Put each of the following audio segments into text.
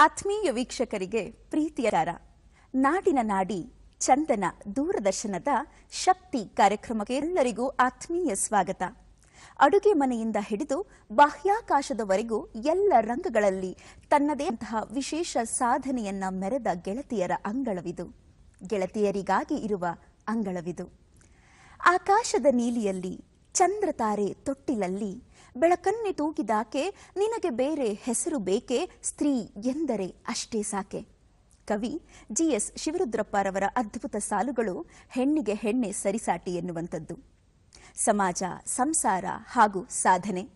ಆತ್ಮೀಯ ವೀಕ್ಷಕರಿಗೆ ಪ್ರೀತಿಯ. ನಾಡಿನ ನಾಡಿ, ಚಂದನ ದೂರದರ್ಶನದ ಶಕ್ತಿ ಕಾರ್ಯಕ್ರಮಕ್ಕೆ ಎಲ್ಲರಿಗೂ ಆತ್ಮೀಯ ಸ್ವಾಗತ. ಅಡುಗೆ ಮನೆಯಿಂದ ಹಿಡಿದು ಬಾಹ್ಯಾಕಾಶದವರೆಗೂ ಎಲ್ಲ ರಂಗಗಳಲ್ಲಿ ತನ್ನದೇ ಅಂತಹ ವಿಶೇಷ ಸಾಧನೆಯನ್ನ ಮೆರೆದ ಗೆಳತಿಯರ ಅಂಗಳವಿದು. ಗೆಳತಿಯರಿಗಾಗಿ ಇರುವ ಅಂಗಳವಿದು. ಆಕಾಶದ ನೀಲಿಯಲ್ಲಿ ಚಂದ್ರತಾರೆ ತೊಟ್ಟಿಲಲ್ಲಿ ಬೆಳಕನ್ನೆ ತೂಗಿದಾಕೆ ನಿನಗೆ ಬೇರೆ ಹೆಸರು ಬೇಕೆ? ಸ್ತ್ರೀ ಎಂದರೆ ಅಷ್ಟೇ ಸಾಕೆ. ಕವಿ ಜಿ ಎಸ್ ಶಿವರುದ್ರಪ್ಪರವರ ಅದ್ಭುತ ಸಾಲುಗಳು ಹೆಣ್ಣಿಗೆ ಹೆಣ್ಣೆ ಸರಿಸಾಟಿ ಎನ್ನುವಂಥದ್ದು. ಸಮಾಜ, ಸಂಸಾರ ಹಾಗೂ ಸಾಧನೆ.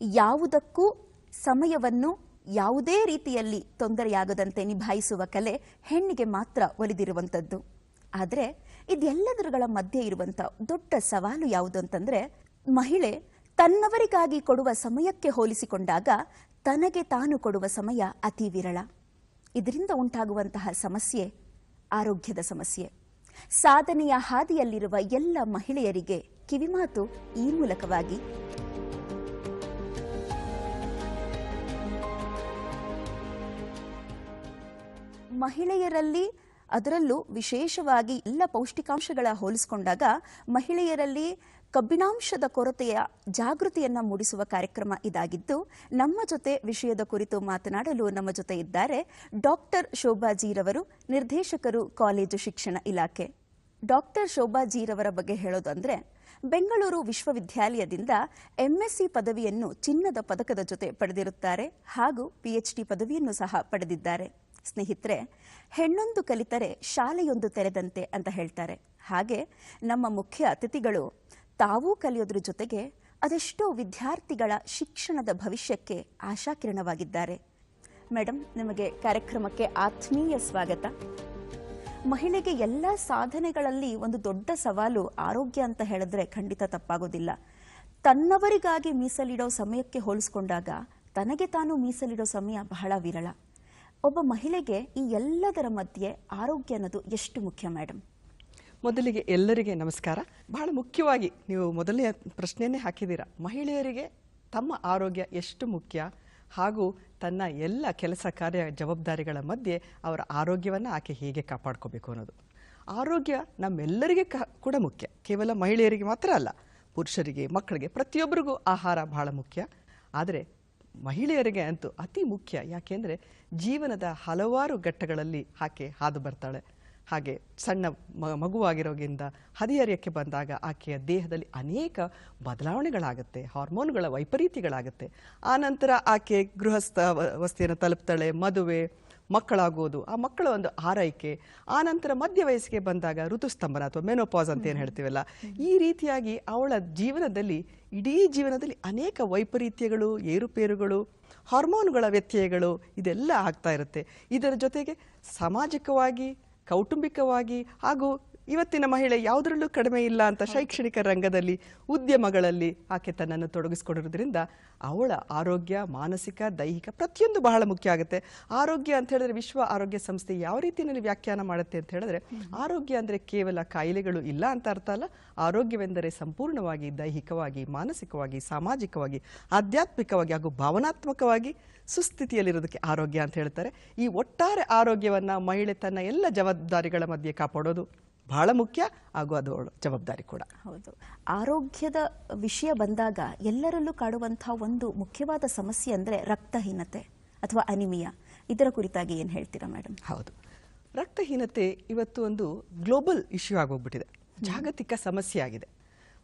ಯಾವುದಕ್ಕೂ ಸಮಯವನ್ನು ಯಾವುದೇ ರೀತಿಯಲ್ಲಿ ತೊಂದರೆಯಾಗದಂತೆ ನಿಭಾಯಿಸುವ ಕಲೆ ಹೆಣ್ಣಿಗೆ ಮಾತ್ರ ಒಲಿದಿರುವಂಥದ್ದು. ಆದರೆ, ಇದೆಲ್ಲದರಗಳ ಮಧ್ಯೆ ಇರುವಂಥ ದೊಡ್ಡ ಸವಾಲು ಯಾವುದು ಅಂತಂದರೆ, ಮಹಿಳೆ ತನ್ನವರಿಗಾಗಿ ಕೊಡುವ ಸಮಯಕ್ಕೆ ಹೋಲಿಸಿಕೊಂಡಾಗ ತನಗೆ ತಾನು ಕೊಡುವ ಸಮಯ ಅತಿ ವಿರಳ. ಇದರಿಂದ ಉಂಟಾಗುವಂತಹ ಸಮಸ್ಯೆ ಆರೋಗ್ಯದ ಸಮಸ್ಯೆ. ಸಾಧನೆಯ ಹಾದಿಯಲ್ಲಿರುವ ಎಲ್ಲ ಮಹಿಳೆಯರಿಗೆ ಕಿವಿಮಾತು ಈ ಮೂಲಕವಾಗಿ. ಮಹಿಳೆಯರಲ್ಲಿ ಅದರಲ್ಲೂ ವಿಶೇಷವಾಗಿ ಎಲ್ಲ ಪೌಷ್ಟಿಕಾಂಶಗಳ ಹೋಲಿಸಿಕೊಂಡಾಗ ಮಹಿಳೆಯರಲ್ಲಿ ಕಬ್ಬಿಣಾಂಶದ ಕೊರತೆಯ ಜಾಗೃತಿಯನ್ನ ಮೂಡಿಸುವ ಕಾರ್ಯಕ್ರಮ ಇದಾಗಿದ್ದು, ನಮ್ಮ ಜೊತೆ ವಿಷಯದ ಕುರಿತು ಮಾತನಾಡಲು ನಮ್ಮ ಜೊತೆ ಇದ್ದಾರೆ ಡಾಕ್ಟರ್ ಶೋಭಾಜಿರವರು ನಿರ್ದೇಶಕರು ಕಾಲೇಜು ಶಿಕ್ಷಣ ಇಲಾಖೆ. ಡಾಕ್ಟರ್ ಶೋಭಾಜಿರವರ ಬಗ್ಗೆ ಹೇಳೋದಂದ್ರೆ, ಬೆಂಗಳೂರು ವಿಶ್ವವಿದ್ಯಾಲಯದಿಂದ ಎಂಎಸ್ಸಿ ಪದವಿಯನ್ನು ಚಿನ್ನದ ಪದಕದ ಜೊತೆ ಪಡೆದಿರುತ್ತಾರೆ ಹಾಗೂ ಪಿಎಚ್ಡಿ ಪದವಿಯನ್ನು ಸಹ ಪಡೆದಿದ್ದಾರೆ. ಸ್ನೇಹಿತರೆ, ಹೆಣ್ಣೊಂದು ಕಲಿತರೆ ಶಾಲೆಯೊಂದು ತೆರೆದಂತೆ ಅಂತ ಹೇಳ್ತಾರೆ. ಹಾಗೆ ನಮ್ಮ ಮುಖ್ಯ ಅತಿಥಿಗಳು ತಾವೂ ಕಲಿಯೋದ್ರ ಜೊತೆಗೆ ಅದೆಷ್ಟೋ ವಿದ್ಯಾರ್ಥಿಗಳ ಶಿಕ್ಷಣದ ಭವಿಷ್ಯಕ್ಕೆ ಆಶಾಕಿರಣವಾಗಿದ್ದಾರೆ. ಮೇಡಮ್ ನಿಮಗೆ ಕಾರ್ಯಕ್ರಮಕ್ಕೆ ಆತ್ಮೀಯ ಸ್ವಾಗತ. ಮಹಿಳೆಗೆ ಎಲ್ಲ ಸಾಧನೆಗಳಲ್ಲಿ ಒಂದು ದೊಡ್ಡ ಸವಾಲು ಆರೋಗ್ಯ ಅಂತ ಹೇಳಿದ್ರೆ ಖಂಡಿತ ತಪ್ಪಾಗೋದಿಲ್ಲ. ತನ್ನವರಿಗಾಗಿ ಮೀಸಲಿಡೋ ಸಮಯಕ್ಕೆ ಹೋಲಿಸ್ಕೊಂಡಾಗ ತನಗೆ ತಾನು ಮೀಸಲಿಡೋ ಸಮಯ ಬಹಳ ವಿರಳ. ಒಬ್ಬ ಮಹಿಳೆಗೆ ಈ ಎಲ್ಲದರ ಮಧ್ಯೆ ಆರೋಗ್ಯ ಅನ್ನೋದು ಎಷ್ಟು ಮುಖ್ಯ ಮೇಡಮ್ ಮೊದಲಿಗೆ ಎಲ್ಲರಿಗೆ ನಮಸ್ಕಾರ. ಬಹಳ ಮುಖ್ಯವಾಗಿ ನೀವು ಮೊದಲನೇ ಪ್ರಶ್ನೆಯನ್ನೇ ಹಾಕಿದ್ದೀರಾ. ಮಹಿಳೆಯರಿಗೆ ತಮ್ಮ ಆರೋಗ್ಯ ಎಷ್ಟು ಮುಖ್ಯ? ಹಾಗೂ ತನ್ನ ಎಲ್ಲ ಕೆಲಸ ಕಾರ್ಯ ಜವಾಬ್ದಾರಿಗಳ ಮಧ್ಯೆ ಅವರ ಆರೋಗ್ಯವನ್ನು ಆಕೆ ಹೇಗೆ ಕಾಪಾಡ್ಕೋಬೇಕು ಅನ್ನೋದು. ಆರೋಗ್ಯ ನಮ್ಮೆಲ್ಲರಿಗೆ ಕೂಡ ಮುಖ್ಯ. ಕೇವಲ ಮಹಿಳೆಯರಿಗೆ ಮಾತ್ರ ಅಲ್ಲ, ಪುರುಷರಿಗೆ, ಮಕ್ಕಳಿಗೆ ಪ್ರತಿಯೊಬ್ಬರಿಗೂ ಆಹಾರ ಬಹಳ ಮುಖ್ಯ. ಆದರೆ ಮಹಿಳೆಯರಿಗೆ ಅಂತೂ ಅತಿ ಮುಖ್ಯ. ಯಾಕೆಂದರೆ ಜೀವನದ ಹಲವಾರು ಘಟ್ಟಗಳಲ್ಲಿ ಆಕೆ ಹಾದು ಬರ್ತಾಳೆ. ಹಾಗೆ ಸಣ್ಣ ಮ ಮಗುವಾಗಿರೋಗಿಂದ ಹದಿಹರಿಯಕ್ಕೆ ಬಂದಾಗ ಆಕೆಯ ದೇಹದಲ್ಲಿ ಅನೇಕ ಬದಲಾವಣೆಗಳಾಗುತ್ತೆ ಹಾರ್ಮೋನ್ಗಳ ವೈಪರೀತ್ಯಗಳಾಗುತ್ತೆ. ಆನಂತರ ಆಕೆ ಗೃಹಸ್ಥ ವಸ್ತಿಯನ್ನು ತಲುಪ್ತಾಳೆ ಮದುವೆ ಮಕ್ಕಳಾಗೋದು ಆ ಮಕ್ಕಳ ಒಂದು ಆರೈಕೆ ಆನಂತರ ಮಧ್ಯ ವಯಸ್ಸಿಗೆ ಬಂದಾಗ ಋತುಸ್ತಂಭನ ಅಥವಾ ಮೆನೋಪಾಸ್ ಅಂತ ಏನು ಹೇಳ್ತೀವಲ್ಲ ಈ ರೀತಿಯಾಗಿ ಅವಳ ಜೀವನದಲ್ಲಿ ಇಡೀ ಜೀವನದಲ್ಲಿ ಅನೇಕ ವೈಪರೀತ್ಯಗಳು ಏರುಪೇರುಗಳು ಹಾರ್ಮೋನ್ಗಳ ವ್ಯತ್ಯಯಗಳು ಇದೆಲ್ಲ ಆಗ್ತಾ ಇರುತ್ತೆ. ಇದರ ಜೊತೆಗೆ ಸಾಮಾಜಿಕವಾಗಿ ಕೌಟುಂಬಿಕವಾಗಿ ಹಾಗೂ ಇವತ್ತಿನ ಮಹಿಳೆ ಯಾವುದರಲ್ಲೂ ಕಡಿಮೆ ಇಲ್ಲ ಅಂತ ಶೈಕ್ಷಣಿಕ ರಂಗದಲ್ಲಿ ಉದ್ಯಮಗಳಲ್ಲಿ ಆಕೆ ತನ್ನನ್ನು ತೊಡಗಿಸ್ಕೊಂಡಿರೋದ್ರಿಂದ ಅವಳ ಆರೋಗ್ಯ ಮಾನಸಿಕ ದೈಹಿಕ ಪ್ರತಿಯೊಂದು ಬಹಳ ಮುಖ್ಯ ಆಗುತ್ತೆ. ಆರೋಗ್ಯ ಅಂತ ಹೇಳಿದ್ರೆ ವಿಶ್ವ ಆರೋಗ್ಯ ಸಂಸ್ಥೆ ಯಾವ ರೀತಿಯಲ್ಲಿ ವ್ಯಾಖ್ಯಾನ ಮಾಡುತ್ತೆ ಅಂತ ಹೇಳಿದ್ರೆ ಆರೋಗ್ಯ ಅಂದರೆ ಕೇವಲ ಕಾಯಿಲೆಗಳು ಇಲ್ಲ ಅಂತ ಅರ್ಥ ಅಲ್ಲ. ಆರೋಗ್ಯವೆಂದರೆ ಸಂಪೂರ್ಣವಾಗಿ ದೈಹಿಕವಾಗಿ ಮಾನಸಿಕವಾಗಿ ಸಾಮಾಜಿಕವಾಗಿ ಆಧ್ಯಾತ್ಮಿಕವಾಗಿ ಹಾಗೂ ಭಾವನಾತ್ಮಕವಾಗಿ ಸುಸ್ಥಿತಿಯಲ್ಲಿರೋದಕ್ಕೆ ಆರೋಗ್ಯ ಅಂತ ಹೇಳ್ತಾರೆ. ಈ ಒಟ್ಟಾರೆ ಆರೋಗ್ಯವನ್ನು ಮಹಿಳೆ ತನ್ನ ಎಲ್ಲ ಜವಾಬ್ದಾರಿಗಳ ಮಧ್ಯೆ ಕಾಪಾಡೋದು. ಬಹಳ ಮುಖ್ಯ ಹಾಗೂ ಅದು ಜವಾಬ್ದಾರಿ ಕೂಡ. ಹೌದು. ಆರೋಗ್ಯದ ವಿಷಯ ಬಂದಾಗ ಎಲ್ಲರಲ್ಲೂ ಕಾಡುವಂತಹ ಒಂದು ಮುಖ್ಯವಾದ ಸಮಸ್ಯೆ ಅಂದ್ರೆ ರಕ್ತಹೀನತೆ ಅಥವಾ ಅನಿಮಿಯಾ. ಇದರ ಕುರಿತಾಗಿ ಏನು ಹೇಳ್ತೀರಾ ಮೇಡಮ್ ಹೌದು. ರಕ್ತಹೀನತೆ ಇವತ್ತು ಒಂದು ಗ್ಲೋಬಲ್ ಇಶ್ಯೂ ಆಗೋಗ್ಬಿಟ್ಟಿದೆ. ಜಾಗತಿಕ ಸಮಸ್ಯೆ ಆಗಿದೆ.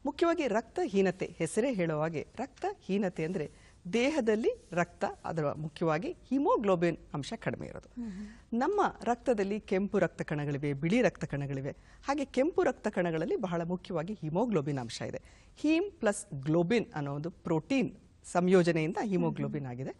ಮುಖ್ಯವಾಗಿ ರಕ್ತಹೀನತೆ ಹೆಸರೇ ಹೇಳೋ ಹಾಗೆ ರಕ್ತಹೀನತೆ ಅಂದರೆ ದೇಹದಲ್ಲಿ ರಕ್ತ, ಅದರ ಮುಖ್ಯವಾಗಿ ಹಿಮೋಗ್ಲೋಬಿನ್ ಅಂಶ ಕಡಿಮೆ ಇರೋದು. ನಮ್ಮ ರಕ್ತದಲ್ಲಿ ಕೆಂಪು ರಕ್ತ ಕಣಗಳಿವೆ, ಬಿಳಿ ರಕ್ತ ಕಣಗಳಿವೆ. ಹಾಗೆ ಕೆಂಪು ರಕ್ತ ಕಣಗಳಲ್ಲಿ ಬಹಳ ಮುಖ್ಯವಾಗಿ ಹಿಮೋಗ್ಲೋಬಿನ್ ಅಂಶ ಇದೆ. ಹೀಮ್ ಪ್ಲಸ್ ಗ್ಲೋಬಿನ್ ಅನ್ನೋ ಒಂದು ಪ್ರೋಟೀನ್ ಸಂಯೋಜನೆಯಿಂದ ಹಿಮೋಗ್ಲೋಬಿನ್ ಆಗಿದೆ.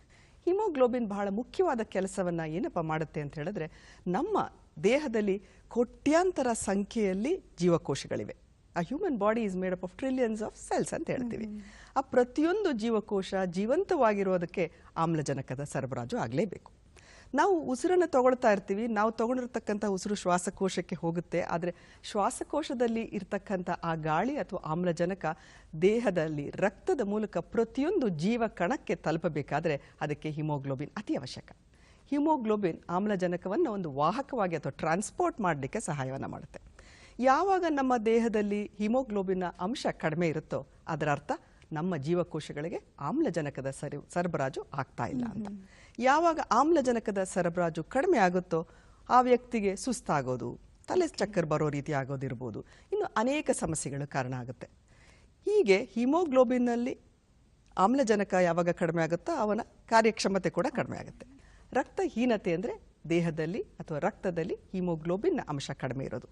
ಹಿಮೋಗ್ಲೋಬಿನ್ ಬಹಳ ಮುಖ್ಯವಾದ ಕೆಲಸವನ್ನ ಏನಪ್ಪ ಮಾಡುತ್ತೆ ಅಂತ ಹೇಳಿದ್ರೆ, ನಮ್ಮ ದೇಹದಲ್ಲಿ ಕೋಟ್ಯಾಂತರ ಸಂಖ್ಯೆಯಲ್ಲಿ ಜೀವಕೋಶಗಳಿವೆ. ಆ human body is made up of trillions of cells ಅಂತ ಹೇಳ್ತೀವಿ. ಆ ಪ್ರತಿಯೊಂದು ಜೀವಕೋಶ ಜೀವಂತವಾಗಿರೋದಕ್ಕೆ ಆಮ್ಲಜನಕದ ಸರಬರಾಜು ಆಗಲೇಬೇಕು. ನಾವು ಉಸಿರನ್ನು ತಗೊಳ್ತಾ ಇರ್ತೀವಿ ನಾವು ತಗೊಂಡಿರ್ತಕ್ಕಂಥ ಉಸಿರು ಶ್ವಾಸಕೋಶಕ್ಕೆ ಹೋಗುತ್ತೆ ಆದರೆ ಶ್ವಾಸಕೋಶದಲ್ಲಿ ಇರ್ತಕ್ಕಂಥ ಆ ಗಾಳಿ ಅಥವಾ ಆಮ್ಲಜನಕ ದೇಹದಲ್ಲಿ ರಕ್ತದ ಮೂಲಕ ಪ್ರತಿಯೊಂದು ಜೀವ ಕಣಕ್ಕೆ ತಲುಪಬೇಕಾದ್ರೆ ಅದಕ್ಕೆ ಹಿಮೋಗ್ಲೋಬಿನ್ ಅತಿ ಅವಶ್ಯಕ. ಹಿಮೋಗ್ಲೋಬಿನ್ ಆಮ್ಲಜನಕವನ್ನು ಒಂದು ವಾಹಕವಾಗಿ ಅಥವಾ ಟ್ರಾನ್ಸ್ಪೋರ್ಟ್ ಮಾಡಲಿಕ್ಕೆ ಸಹಾಯವನ್ನು ಮಾಡುತ್ತೆ. ಯಾವಾಗ ನಮ್ಮ ದೇಹದಲ್ಲಿ ಹಿಮೋಗ್ಲೋಬಿನ್ ಅಂಶ ಕಡಿಮೆ ಇರುತ್ತೋ ಅದರ ಅರ್ಥ ನಮ್ಮ ಜೀವಕೋಶಗಳಿಗೆ ಆಮ್ಲಜನಕದ ಸರಿ ಸರಬರಾಜು ಆಗ್ತಾ ಇಲ್ಲ ಅಂತ. ಯಾವಾಗ ಆಮ್ಲಜನಕದ ಸರಬರಾಜು ಕಡಿಮೆ ಆಗುತ್ತೋ ಆ ವ್ಯಕ್ತಿಗೆ ಸುಸ್ತಾಗೋದು, ತಲೆ ಚಕ್ಕರ್ ಬರೋ ರೀತಿ ಆಗೋದಿರ್ಬೋದು. ಇನ್ನು ಅನೇಕ ಸಮಸ್ಯೆಗಳು ಕಾರಣ ಆಗುತ್ತೆ. ಹೀಗೆ ಹಿಮೋಗ್ಲೋಬಿನ್ನಲ್ಲಿ ಆಮ್ಲಜನಕ ಯಾವಾಗ ಕಡಿಮೆ ಆಗುತ್ತೋ ಅವನ ಕಾರ್ಯಕ್ಷಮತೆ ಕೂಡ ಕಡಿಮೆ ಆಗುತ್ತೆ. ರಕ್ತಹೀನತೆ ಅಂದರೆ ದೇಹದಲ್ಲಿ ಅಥವಾ ರಕ್ತದಲ್ಲಿ ಹಿಮೋಗ್ಲೋಬಿನ್ ಅಂಶ ಕಡಿಮೆ ಇರೋದು.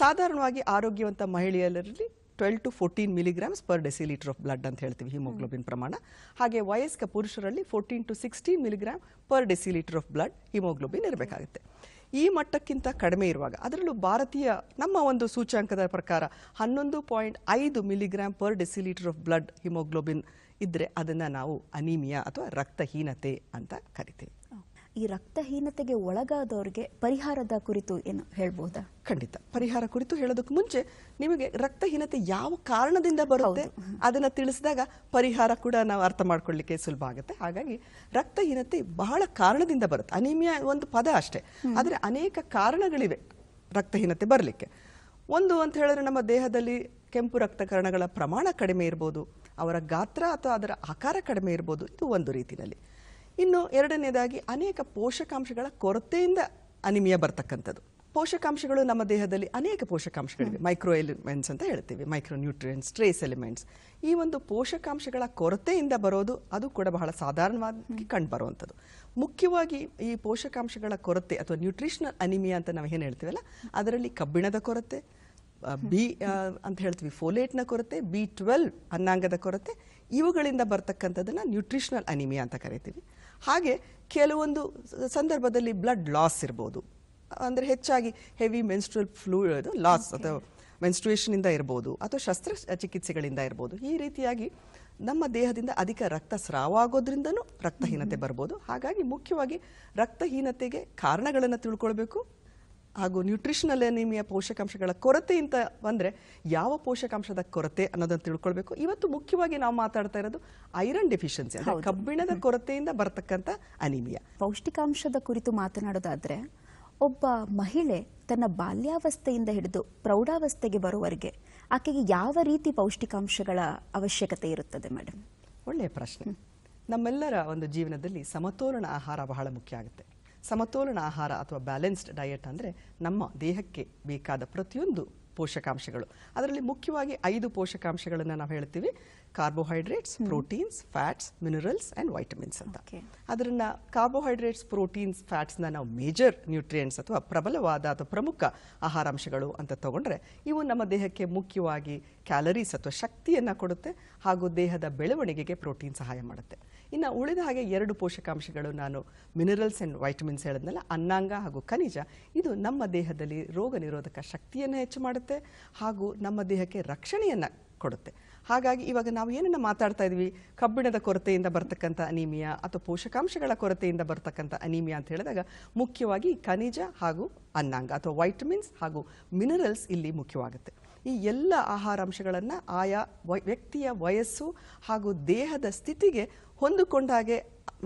ಸಾಧಾರಣವಾಗಿ ಆರೋಗ್ಯವಂತ ಮಹಿಳೆಯರಲ್ಲಿ twelve to fourteen milligrams per decilitre of blood ಅಂತ ಹೇಳ್ತೀವಿ ಹಿಮೋಗ್ಲೋಬಿನ್ ಪ್ರಮಾಣ. ಹಾಗೆ ವಯಸ್ಕ ಪುರುಷರಲ್ಲಿ fourteen to sixteen milligram per decilitre of blood haemoglobin ಇರಬೇಕಾಗುತ್ತೆ. ಈ ಮಟ್ಟಕ್ಕಿಂತ ಕಡಿಮೆ ಇರುವಾಗ ಅದರಲ್ಲೂ ಭಾರತೀಯ ನಮ್ಮ ಒಂದು ಸೂಚ್ಯಾಂಕದ ಪ್ರಕಾರ ಹನ್ನೊಂದು ಪಾಯಿಂಟ್ ಐದು milligram per decilitre of blood haemoglobin ಇದ್ದರೆ ಅದನ್ನು ನಾವು ಅನಿಮಿಯಾ ಅಥವಾ ರಕ್ತಹೀನತೆ ಅಂತ ಕರಿತೀವಿ. ಈ ರಕ್ತಹೀನತೆಗೆ ಒಳಗಾದವರಿಗೆ ಪರಿಹಾರದ ಕುರಿತು ಏನು ಹೇಳ್ಬೋದಾ? ಖಂಡಿತ. ಪರಿಹಾರ ಕುರಿತು ಹೇಳೋದಕ್ಕೆ ಮುಂಚೆ ನಿಮಗೆ ರಕ್ತಹೀನತೆ ಯಾವ ಕಾರಣದಿಂದ ಬರುತ್ತೆ ಅದನ್ನ ತಿಳಿಸಿದಾಗ ಪರಿಹಾರ ಕೂಡ ನಾವು ಅರ್ಥ ಮಾಡ್ಕೊಳ್ಳಿಕ್ಕೆ ಸುಲಭ ಆಗುತ್ತೆ. ಹಾಗಾಗಿ ರಕ್ತಹೀನತೆ ಬಹಳ ಕಾರಣದಿಂದ ಬರುತ್ತೆ. ಅನಿಮಿಯಾ ಒಂದು ಪದ ಅಷ್ಟೇ. ಆದರೆ ಅನೇಕ ಕಾರಣಗಳಿವೆ ರಕ್ತಹೀನತೆ ಬರಲಿಕ್ಕೆ. ಒಂದು ಅಂತ ಹೇಳಿದ್ರೆ ನಮ್ಮ ದೇಹದಲ್ಲಿ ಕೆಂಪು ರಕ್ತಕರಣಗಳ ಪ್ರಮಾಣ ಕಡಿಮೆ ಇರ್ಬೋದು ಅವರ ಗಾತ್ರ ಅಥವಾ ಅದರ ಆಕಾರ ಕಡಿಮೆ ಇರ್ಬೋದು ಇದು ಒಂದು ರೀತಿಯಲ್ಲಿ. ಇನ್ನು ಎರಡನೇದಾಗಿ ಅನೇಕ ಪೋಷಕಾಂಶಗಳ ಕೊರತೆಯಿಂದ ಅನಿಮಿಯಾ ಬರ್ತಕ್ಕಂಥದ್ದು. ಪೋಷಕಾಂಶಗಳು ನಮ್ಮ ದೇಹದಲ್ಲಿ ಅನೇಕ ಪೋಷಕಾಂಶಗಳಿವೆ. ಮೈಕ್ರೋ ಎಲಿಮೆಂಟ್ಸ್ ಅಂತ ಹೇಳ್ತೀವಿ. ಮೈಕ್ರೋ ನ್ಯೂಟ್ರಿಯೆಂಟ್ಸ್ ಟ್ರೇಸ್ ಎಲಿಮೆಂಟ್ಸ್ ಈ ಒಂದು ಪೋಷಕಾಂಶಗಳ ಕೊರತೆಯಿಂದ ಬರೋದು ಅದು ಕೂಡ ಬಹಳ ಸಾಧಾರಣವಾಗಿ ಕಂಡುಬರುವಂಥದ್ದು. ಮುಖ್ಯವಾಗಿ ಈ ಪೋಷಕಾಂಶಗಳ ಕೊರತೆ ಅಥವಾ ನ್ಯೂಟ್ರಿಷನಲ್ ಅನಿಮಿಯಾ ಅಂತ ನಾವು ಏನು ಹೇಳ್ತೀವಲ್ಲ? ಅದರಲ್ಲಿ ಕಬ್ಬಿಣದ ಕೊರತೆ ಬಿ ಅಂತ ಹೇಳ್ತೀವಿ. ಫೋಲೇಟ್ನ ಕೊರತೆ ಬಿ ಟ್ವೆಲ್ವ್ ಅನ್ನಾಂಗದ ಕೊರತೆ ಇವುಗಳಿಂದ ಬರ್ತಕ್ಕಂಥದ್ದನ್ನು ನ್ಯೂಟ್ರಿಷನಲ್ ಅನಿಮಿಯಾ ಅಂತ ಕರಿತೀವಿ. ಹಾಗೆ ಕೆಲವೊಂದು ಸಂದರ್ಭದಲ್ಲಿ ಬ್ಲಡ್ ಲಾಸ್ ಇರ್ಬೋದು. ಅಂದರೆ ಹೆಚ್ಚಾಗಿ ಹೆವಿ ಮೆನ್ಸ್ಟ್ರಲ್ ಫ್ಲೂಯಿಡ್ ಲಾಸ್ ಅಥವಾ ಮೆನ್ಸ್ಟ್ರುಯೇಷನಿಂದ ಇರ್ಬೋದು ಅಥವಾ ಶಸ್ತ್ರ ಚಿಕಿತ್ಸೆಗಳಿಂದ ಇರ್ಬೋದು. ಈ ರೀತಿಯಾಗಿ ನಮ್ಮ ದೇಹದಿಂದ ಅಧಿಕ ರಕ್ತ ಸ್ರಾವ ಆಗೋದ್ರಿಂದನೂ ರಕ್ತಹೀನತೆ ಬರ್ಬೋದು. ಹಾಗಾಗಿ ಮುಖ್ಯವಾಗಿ ರಕ್ತಹೀನತೆಗೆ ಕಾರಣಗಳನ್ನು ತಿಳ್ಕೊಳ್ಬೇಕು. ಹಾಗೂ ನ್ಯೂಟ್ರಿಷನಲ್ ಅನಿಮಿಯಾ ಪೋಷಕಾಂಶಗಳ ಕೊರತೆ ಅಂತ ಬಂದರೆ ಯಾವ ಪೋಷಕಾಂಶದ ಕೊರತೆ ಅನ್ನೋದನ್ನು ತಿಳ್ಕೊಳ್ಬೇಕು. ಇವತ್ತು ಮುಖ್ಯವಾಗಿ ನಾವು ಮಾತಾಡ್ತಾ ಇರೋದು ಐರನ್ ಡೆಫಿಷಿಯನ್ಸಿ ಅಂದರೆ ಕಬ್ಬಿಣದ ಕೊರತೆಯಿಂದ ಬರ್ತಕ್ಕಂಥ ಅನಿಮಿಯಾ ಪೌಷ್ಟಿಕಾಂಶದ ಕುರಿತು ಮಾತನಾಡೋದಾದ್ರೆ ಒಬ್ಬ ಮಹಿಳೆ ತನ್ನ ಬಾಲ್ಯಾವಸ್ಥೆಯಿಂದ ಹಿಡಿದು ಪ್ರೌಢಾವಸ್ಥೆಗೆ ಬರುವವರೆಗೆ ಆಕೆಗೆ ಯಾವ ರೀತಿ ಪೌಷ್ಟಿಕಾಂಶಗಳ ಅವಶ್ಯಕತೆ ಇರುತ್ತದೆ ಮೇಡಮ್ ಒಳ್ಳೆಯ ಪ್ರಶ್ನೆ. ನಮ್ಮೆಲ್ಲರ ಒಂದು ಜೀವನದಲ್ಲಿ ಸಮತೋಲನ ಆಹಾರ ಬಹಳ ಮುಖ್ಯ ಆಗುತ್ತೆ. ಸಮತೋಲನ ಆಹಾರ ಅಥವಾ ಬ್ಯಾಲೆನ್ಸ್ಡ್ ಡಯಟ್ ಅಂದರೆ ನಮ್ಮ ದೇಹಕ್ಕೆ ಬೇಕಾದ ಪ್ರತಿಯೊಂದು ಪೋಷಕಾಂಶಗಳು. ಅದರಲ್ಲಿ ಮುಖ್ಯವಾಗಿ ಐದು ಪೋಷಕಾಂಶಗಳನ್ನು ನಾವು ಹೇಳ್ತೀವಿ. Carbohydrates proteins fats minerals and vitamins ಅಂತ. ಅದನ್ನು ಕಾರ್ಬೋಹೈಡ್ರೇಟ್ಸ್ ಪ್ರೋಟೀನ್ಸ್ ಫ್ಯಾಟ್ಸ್ನ ನಾವು ಮೇಜರ್ ನ್ಯೂಟ್ರಿಯೆಂಟ್ಸ್ ಅಥವಾ ಪ್ರಬಲವಾದ ಅಥವಾ ಪ್ರಮುಖ ಆಹಾರಾಂಶಗಳು ಅಂತ ತಗೊಂಡ್ರೆ ಇವು ನಮ್ಮ ದೇಹಕ್ಕೆ ಮುಖ್ಯವಾಗಿ ಕ್ಯಾಲರೀಸ್ ಅಥವಾ ಶಕ್ತಿಯನ್ನು ಕೊಡುತ್ತೆ ಹಾಗೂ ದೇಹದ ಬೆಳವಣಿಗೆಗೆ ಪ್ರೋಟೀನ್ ಸಹಾಯ ಮಾಡುತ್ತೆ. ಇನ್ನು ಉಳಿದ ಹಾಗೆ ಎರಡು ಪೋಷಕಾಂಶಗಳು ನಾನು ಮಿನರಲ್ಸ್ ಆ್ಯಂಡ್ ವೈಟಮಿನ್ಸ್ ಹೇಳಿದ್ನಲ್ಲ, ಅನ್ನಾಂಗ ಹಾಗೂ ಖನಿಜ, ಇದು ನಮ್ಮ ದೇಹದಲ್ಲಿ ರೋಗ ನಿರೋಧಕ ಶಕ್ತಿಯನ್ನು ಹೆಚ್ಚು ಮಾಡುತ್ತೆ ಹಾಗೂ ನಮ್ಮ ದೇಹಕ್ಕೆ ರಕ್ಷಣೆಯನ್ನು ಕೊಡುತ್ತೆ. ಹಾಗಾಗಿ ಇವಾಗ ನಾವು ಏನನ್ನ ಮಾತಾಡ್ತಾ ಇದ್ವಿ? ಕಬ್ಬಿಣದ ಕೊರತೆಯಿಂದ ಬರ್ತಕ್ಕಂಥ ಅನೀಮಿಯಾ ಅಥವಾ ಪೋಷಕಾಂಶಗಳ ಕೊರತೆಯಿಂದ ಬರ್ತಕ್ಕಂಥ ಅನೀಮಿಯಾ ಅಂತ ಹೇಳಿದಾಗ ಮುಖ್ಯವಾಗಿ ಖನಿಜ ಹಾಗೂ ಅನ್ನಾಂಗ ಅಥವಾ ವೈಟಮಿನ್ಸ್ ಹಾಗೂ ಮಿನರಲ್ಸ್ ಇಲ್ಲಿ ಮುಖ್ಯವಾಗುತ್ತೆ. ಈ ಎಲ್ಲ ಆಹಾರಾಂಶಗಳನ್ನು ಆಯಾ ವ್ಯಕ್ತಿಯ ವಯಸ್ಸು ಹಾಗೂ ದೇಹದ ಸ್ಥಿತಿಗೆ ಹೊಂದಿಕೊಂಡಾಗೆ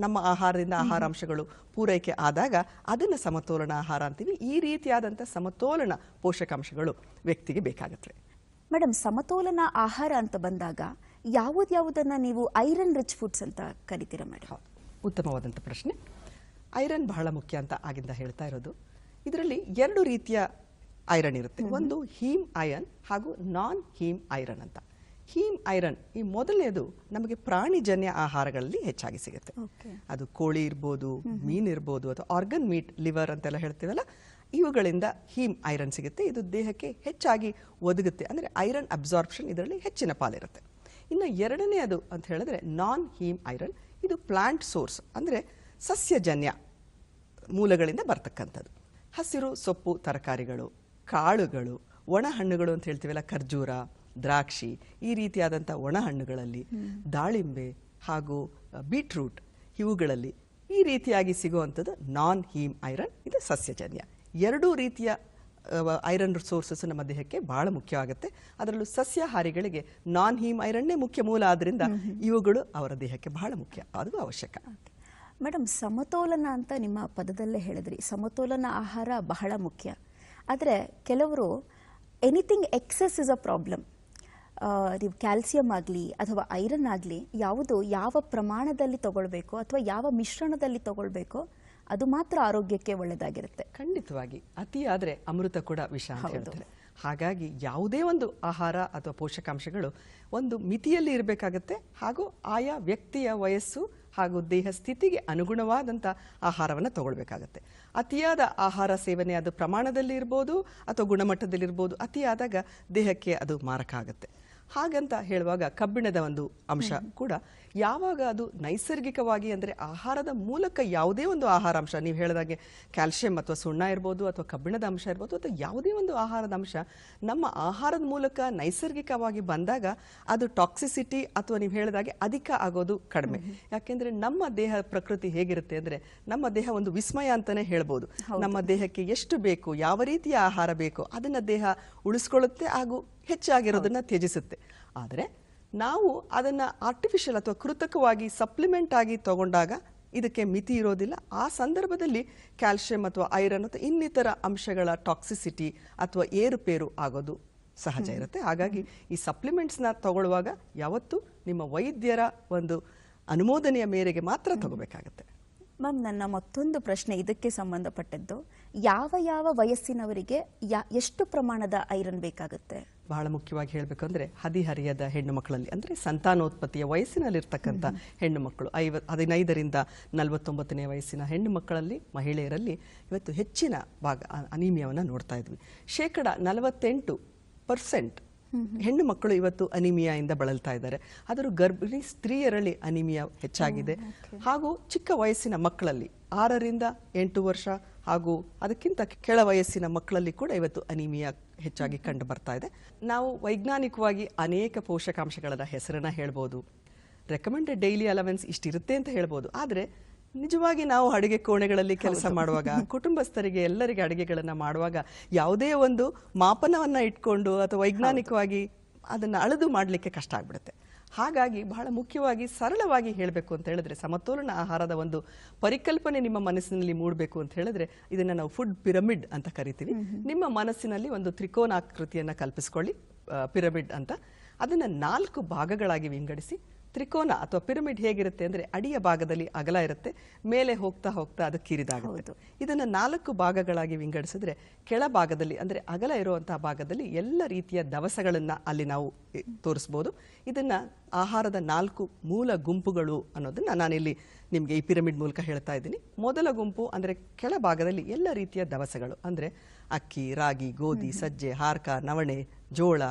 ನಮ್ಮ ಆಹಾರದಿಂದ ಆಹಾರಾಂಶಗಳು ಪೂರೈಕೆ ಆದಾಗ ಅದನ್ನು ಸಮತೋಲನ ಆಹಾರ ಅಂತೀವಿ. ಈ ರೀತಿಯಾದಂಥ ಸಮತೋಲನ ಪೋಷಕಾಂಶಗಳು ವ್ಯಕ್ತಿಗೆ ಬೇಕಾಗುತ್ತವೆ ಮೇಡಮ್ ಸಮತೋಲನ ಆಹಾರ ಅಂತ ಬಂದಾಗ ಯಾವುದ್ಯಾವುದನ್ನು ನೀವು ಐರನ್ ರಿಚ್ ಫುಡ್ಸ್ ಅಂತ ಕರಿತೀರಾ ಮೇಡಮ್ ಉತ್ತಮವಾದಂಥ ಪ್ರಶ್ನೆ. ಐರನ್ ಬಹಳ ಮುಖ್ಯ ಅಂತ ಆಗಿಂದ ಹೇಳ್ತಾ ಇರೋದು. ಇದರಲ್ಲಿ ಎರಡು ರೀತಿಯ ಐರನ್ ಇರುತ್ತೆ. ಒಂದು ಹೀಮ್ ಐರನ್ ಹಾಗೂ ನಾನ್ ಹೀಮ್ ಐರನ್ ಅಂತ. ಹೀಮ್ ಐರನ್ ಈ ಮೊದಲನೇದು ನಮಗೆ ಪ್ರಾಣಿಜನ್ಯ ಆಹಾರಗಳಲ್ಲಿ ಹೆಚ್ಚಾಗಿ ಸಿಗುತ್ತೆ. ಅದು ಕೋಳಿ ಇರ್ಬೋದು ಮೀನ್ ಇರ್ಬೋದು ಅಥವಾ ಆರ್ಗನ್ ಮೀಟ್ ಲಿವರ್ ಅಂತೆಲ್ಲ ಹೇಳ್ತೀವಲ್ಲ ಇವುಗಳಿಂದ ಹೀಮ್ ಐರನ್ ಸಿಗುತ್ತೆ. ಇದು ದೇಹಕ್ಕೆ ಹೆಚ್ಚಾಗಿ ಒದಗುತ್ತೆ. ಅಂದರೆ ಐರನ್ ಅಬ್ಸಾರ್ಪ್ಷನ್ ಇದರಲ್ಲಿ ಹೆಚ್ಚಿನ ಪಾಲಿರುತ್ತೆ. ಇನ್ನು ಎರಡನೆಯದು ಅಂತ ಹೇಳಿದ್ರೆ ನಾನ್ ಹೀಮ್ ಐರನ್. ಇದು ಪ್ಲಾಂಟ್ ಸೋರ್ಸ್ ಅಂದರೆ ಸಸ್ಯಜನ್ಯ ಮೂಲಗಳಿಂದ ಬರ್ತಕ್ಕಂಥದ್ದು. ಹಸಿರು ಸೊಪ್ಪು ತರಕಾರಿಗಳು ಕಾಳುಗಳು ಒಣ ಹಣ್ಣುಗಳು ಅಂತ ಹೇಳ್ತೀವಲ್ಲ ಖರ್ಜೂರ ದ್ರಾಕ್ಷಿ ಈ ರೀತಿಯಾದಂಥ ಒಣ ಹಣ್ಣುಗಳಲ್ಲಿ ದಾಳಿಂಬೆ ಹಾಗೂ ಬೀಟ್ರೂಟ್ ಇವುಗಳಲ್ಲಿ ಈ ರೀತಿಯಾಗಿ ಸಿಗುವಂಥದ್ದು ನಾನ್ ಹೀಮ್ ಐರನ್ ಇದು ಸಸ್ಯಜನ್ಯ. ಎರಡೂ ರೀತಿಯ ಐರನ್ ಸೋರ್ಸಸ್ ನಮ್ಮ ದೇಹಕ್ಕೆ ಬಹಳ ಮುಖ್ಯವಾಗುತ್ತೆ. ಅದರಲ್ಲೂ ಸಸ್ಯಾಹಾರಿಗಳಿಗೆ ನಾನ್ ಹೀಮ್ ಐರನ್ನೇ ಮುಖ್ಯ ಮೂಲ ಆದ್ದರಿಂದ ಇವುಗಳು ಅವರ ದೇಹಕ್ಕೆ ಬಹಳ ಮುಖ್ಯ ಅದು ಅವಶ್ಯಕ. ಮೇಡಮ್ ಸಮತೋಲನ ಅಂತ ನಿಮ್ಮ ಪದದಲ್ಲೇ ಹೇಳಿದ್ರಿ. ಸಮತೋಲನ ಆಹಾರ ಬಹಳ ಮುಖ್ಯ. ಆದರೆ ಕೆಲವರು anything excess is a problem ನೀವು ಕ್ಯಾಲ್ಸಿಯಂ ಆಗಲಿ ಅಥವಾ ಐರನ್ ಆಗಲಿ ಯಾವುದು ಯಾವ ಪ್ರಮಾಣದಲ್ಲಿ ತಗೊಳ್ಬೇಕು ಅಥವಾ ಯಾವ ಮಿಶ್ರಣದಲ್ಲಿ ತಗೊಳ್ಬೇಕು ಅದು ಮಾತ್ರ ಆರೋಗ್ಯಕ್ಕೆ ಒಳ್ಳೆಯದಾಗಿರುತ್ತೆ ಖಂಡಿತವಾಗಿ. ಅತಿ ಆದರೆ ಅಮೃತ ಕೂಡ ವಿಷ ಅಂತ ಹೇಳ್ತಾರೆ. ಹಾಗಾಗಿ ಯಾವುದೇ ಒಂದು ಆಹಾರ ಅಥವಾ ಪೋಷಕಾಂಶಗಳು ಒಂದು ಮಿತಿಯಲ್ಲಿ ಇರಬೇಕಾಗತ್ತೆ ಹಾಗೂ ಆಯಾ ವ್ಯಕ್ತಿಯ ವಯಸ್ಸು ಹಾಗೂ ದೇಹ ಸ್ಥಿತಿಗೆ ಅನುಗುಣವಾದಂಥ ಆಹಾರವನ್ನು ತಗೊಳ್ಬೇಕಾಗತ್ತೆ. ಅತಿಯಾದ ಆಹಾರ ಸೇವನೆ ಅದು ಪ್ರಮಾಣದಲ್ಲಿ ಇರ್ಬೋದು ಅಥವಾ ಗುಣಮಟ್ಟದಲ್ಲಿರ್ಬೋದು ಅತಿಯಾದಾಗ ದೇಹಕ್ಕೆ ಅದು ಮಾರಕ ಆಗುತ್ತೆ. ಹಾಗಂತ ಹೇಳುವಾಗ ಕಬ್ಬಿಣದ ಒಂದು ಅಂಶ ಕೂಡ ಯಾವಾಗ ಅದು ನೈಸರ್ಗಿಕವಾಗಿ ಅಂದರೆ ಆಹಾರದ ಮೂಲಕ ಯಾವುದೇ ಒಂದು ಆಹಾರಾಂಶ ನೀವು ಹೇಳಿದಾಗೆ ಕ್ಯಾಲ್ಸಿಯಂ ಅಥವಾ ಸುಣ್ಣ ಇರ್ಬೋದು ಅಥವಾ ಕಬ್ಬಿಣದ ಅಂಶ ಇರ್ಬೋದು ಅಥವಾ ಯಾವುದೇ ಒಂದು ಆಹಾರದ ಅಂಶ ನಮ್ಮ ಆಹಾರದ ಮೂಲಕ ನೈಸರ್ಗಿಕವಾಗಿ ಬಂದಾಗ ಅದು ಟಾಕ್ಸಿಸಿಟಿ ಅಥವಾ ನೀವು ಹೇಳಿದಾಗೆ ಅಧಿಕ ಆಗೋದು ಕಡಿಮೆ. ಯಾಕೆಂದ್ರೆ ನಮ್ಮ ದೇಹ ಪ್ರಕೃತಿ ಹೇಗಿರುತ್ತೆ ಅಂದ್ರೆ ನಮ್ಮ ದೇಹ ಒಂದು ವಿಸ್ಮಯ ಅಂತಾನೆ ಹೇಳ್ಬೋದು. ನಮ್ಮ ದೇಹಕ್ಕೆ ಎಷ್ಟು ಬೇಕು ಯಾವ ರೀತಿಯ ಆಹಾರ ಬೇಕು ಅದನ್ನ ದೇಹ ಉಳಿಸ್ಕೊಳ್ಳುತ್ತೆ ಹಾಗೂ ಹೆಚ್ಚಾಗಿರೋದನ್ನ ತ್ಯಜಿಸುತ್ತೆ. ಆದರೆ ನಾವು ಅದನ್ನು ಆರ್ಟಿಫಿಷಿಯಲ್ ಅಥವಾ ಕೃತಕವಾಗಿ ಸಪ್ಲಿಮೆಂಟ್ ಆಗಿ ತಗೊಂಡಾಗ ಇದಕ್ಕೆ ಮಿತಿ ಇರೋದಿಲ್ಲ. ಆ ಸಂದರ್ಭದಲ್ಲಿ ಕ್ಯಾಲ್ಸಿಯಂ ಅಥವಾ ಐರನ್ ಅಥವಾ ಇನ್ನಿತರ ಅಂಶಗಳ ಟಾಕ್ಸಿಸಿಟಿ ಅಥವಾ ಏರುಪೇರು ಆಗೋದು ಸಹಜ ಇರುತ್ತೆ. ಹಾಗಾಗಿ ಈ ಸಪ್ಲಿಮೆಂಟ್ಸ್ನ ತಗೊಳ್ಳುವಾಗ ಯಾವತ್ತೂ ನಿಮ್ಮ ವೈದ್ಯರ ಒಂದು ಅನುಮೋದನೆಯ ಮೇರೆಗೆ ಮಾತ್ರ ತಗೋಬೇಕಾಗತ್ತೆ. ಮ್ಯಾಮ್ ನನ್ನ ಮತ್ತೊಂದು ಪ್ರಶ್ನೆ ಇದಕ್ಕೆ ಸಂಬಂಧಪಟ್ಟದ್ದು. ಯಾವ ಯಾವ ವಯಸ್ಸಿನವರಿಗೆ ಯಾ ಎಷ್ಟು ಪ್ರಮಾಣದ ಐರನ್ ಬೇಕಾಗುತ್ತೆ? ಬಹಳ ಮುಖ್ಯವಾಗಿ ಹೇಳಬೇಕು ಅಂದ್ರೆ ಹದಿಹರಿಯದ ಹೆಣ್ಣು ಮಕ್ಕಳಲ್ಲಿ ಅಂದ್ರೆ ಸಂತಾನೋತ್ಪತ್ತಿಯ ವಯಸ್ಸಿನಲ್ಲಿರ್ತಕ್ಕಂಥ ಹೆಣ್ಣು ಮಕ್ಕಳು. ಐವ ಹದಿನೈದರಿಂದ ನಲವತ್ತೊಂಬತ್ತನೇ ವಯಸ್ಸಿನ ಹೆಣ್ಣು ಮಕ್ಕಳಲ್ಲಿ ಮಹಿಳೆಯರಲ್ಲಿ ಇವತ್ತು ಹೆಚ್ಚಿನ ಭಾಗ ಅನೀಮಿಯಾವನ್ನ ನೋಡ್ತಾ ಇದ್ವಿ. ಶೇಕಡ ನಲವತ್ತೆಂಟು ಪರ್ಸೆಂಟ್ ಹೆಣ್ಣು ಮಕ್ಕಳು ಇವತ್ತು ಅನಿಮಿಯಾಯಿಂದ ಬಳಲ್ತಾ ಇದ್ದಾರೆ. ಆದರೂ ಗರ್ಭಿಣಿ ಸ್ತ್ರೀಯರಲ್ಲಿ ಅನಿಮಿಯಾ ಹೆಚ್ಚಾಗಿದೆ. ಹಾಗೂ ಚಿಕ್ಕ ವಯಸ್ಸಿನ ಮಕ್ಕಳಲ್ಲಿ ಆರರಿಂದ ಎಂಟು ವರ್ಷ ಹಾಗೂ ಅದಕ್ಕಿಂತ ಕೆಳ ವಯಸ್ಸಿನ ಮಕ್ಕಳಲ್ಲಿ ಕೂಡ ಇವತ್ತು ಅನಿಮಿಯಾ ಹೆಚ್ಚಾಗಿ ಕಂಡು ಬರ್ತಾ ಇದೆ. ನಾವು ವೈಜ್ಞಾನಿಕವಾಗಿ ಅನೇಕ ಪೋಷಕಾಂಶಗಳ ಹೆಸರನ್ನ ಹೇಳ್ಬೋದು. ರೆಕಮೆಂಡೆಡ್ ಡೈಲಿ ಅಲವೆನ್ಸ್ ಇಷ್ಟಿರುತ್ತೆ ಅಂತ ಹೇಳ್ಬೋದು. ಆದರೆ ನಿಜವಾಗಿ ನಾವು ಅಡುಗೆ ಕೋಣೆಗಳಲ್ಲಿ ಕೆಲಸ ಮಾಡುವಾಗ ಕುಟುಂಬಸ್ಥರಿಗೆ ಎಲ್ಲರಿಗೆ ಅಡುಗೆಗಳನ್ನು ಮಾಡುವಾಗ ಯಾವುದೇ ಒಂದು ಮಾಪನವನ್ನ ಇಟ್ಕೊಂಡು ಅಥವಾ ವೈಜ್ಞಾನಿಕವಾಗಿ ಅದನ್ನು ಅಳೆದು ಮಾಡಲಿಕ್ಕೆ ಕಷ್ಟ ಆಗ್ಬಿಡುತ್ತೆ. ಹಾಗಾಗಿ ಬಹಳ ಮುಖ್ಯವಾಗಿ ಸರಳವಾಗಿ ಹೇಳಬೇಕು ಅಂತ ಹೇಳಿದ್ರೆ ಸಮತೋಲನ ಆಹಾರದ ಒಂದು ಪರಿಕಲ್ಪನೆ ನಿಮ್ಮ ಮನಸ್ಸಿನಲ್ಲಿ ಮೂಡಬೇಕು ಅಂತ ಹೇಳಿದ್ರೆ ಇದನ್ನ ನಾವು ಫುಡ್ ಪಿರಮಿಡ್ ಅಂತ ಕರಿತೀವಿ. ನಿಮ್ಮ ಮನಸ್ಸಿನಲ್ಲಿ ಒಂದು ತ್ರಿಕೋನಾಕೃತಿಯನ್ನ ಕಲ್ಪಿಸ್ಕೊಳ್ಳಿ ಪಿರಮಿಡ್ ಅಂತ. ಅದನ್ನ ನಾಲ್ಕು ಭಾಗಗಳಾಗಿ ವಿಂಗಡಿಸಿ ತ್ರಿಕೋನ ಅಥವಾ ಪಿರಮಿಡ್ ಹೇಗಿರುತ್ತೆ ಅಂದ್ರೆ ಅಡಿಯ ಭಾಗದಲ್ಲಿ ಅಗಲ ಇರುತ್ತೆ ಮೇಲೆ ಹೋಗ್ತಾ ಹೋಗ್ತಾ ಅದು ಕಿರಿದಾಗುತ್ತೆ. ಇದನ್ನ ನಾಲ್ಕು ಭಾಗಗಳಾಗಿ ವಿಂಗಡಿಸಿದ್ರೆ ಕೆಳಭಾಗದಲ್ಲಿ ಅಂದರೆ ಅಗಲ ಇರುವಂತಹ ಭಾಗದಲ್ಲಿ ಎಲ್ಲ ರೀತಿಯ ದವಸಗಳನ್ನು ಅಲ್ಲಿ ನಾವು ತೋರಿಸ್ಬೋದು. ಇದನ್ನ ಆಹಾರದ ನಾಲ್ಕು ಮೂಲ ಗುಂಪುಗಳು ಅನ್ನೋದನ್ನ ನಾನಿಲ್ಲಿ ನಿಮಗೆ ಈ ಪಿರಮಿಡ್ ಮೂಲಕ ಹೇಳ್ತಾ ಇದ್ದೀನಿ. ಮೊದಲ ಗುಂಪು ಅಂದ್ರೆ ಕೆಳಭಾಗದಲ್ಲಿ ಎಲ್ಲ ರೀತಿಯ ದವಸಗಳು ಅಂದ್ರೆ ಅಕ್ಕಿ ರಾಗಿ ಗೋಧಿ ಸಜ್ಜೆ ಹಾರ್ಕ ನವಣೆ ಜೋಳ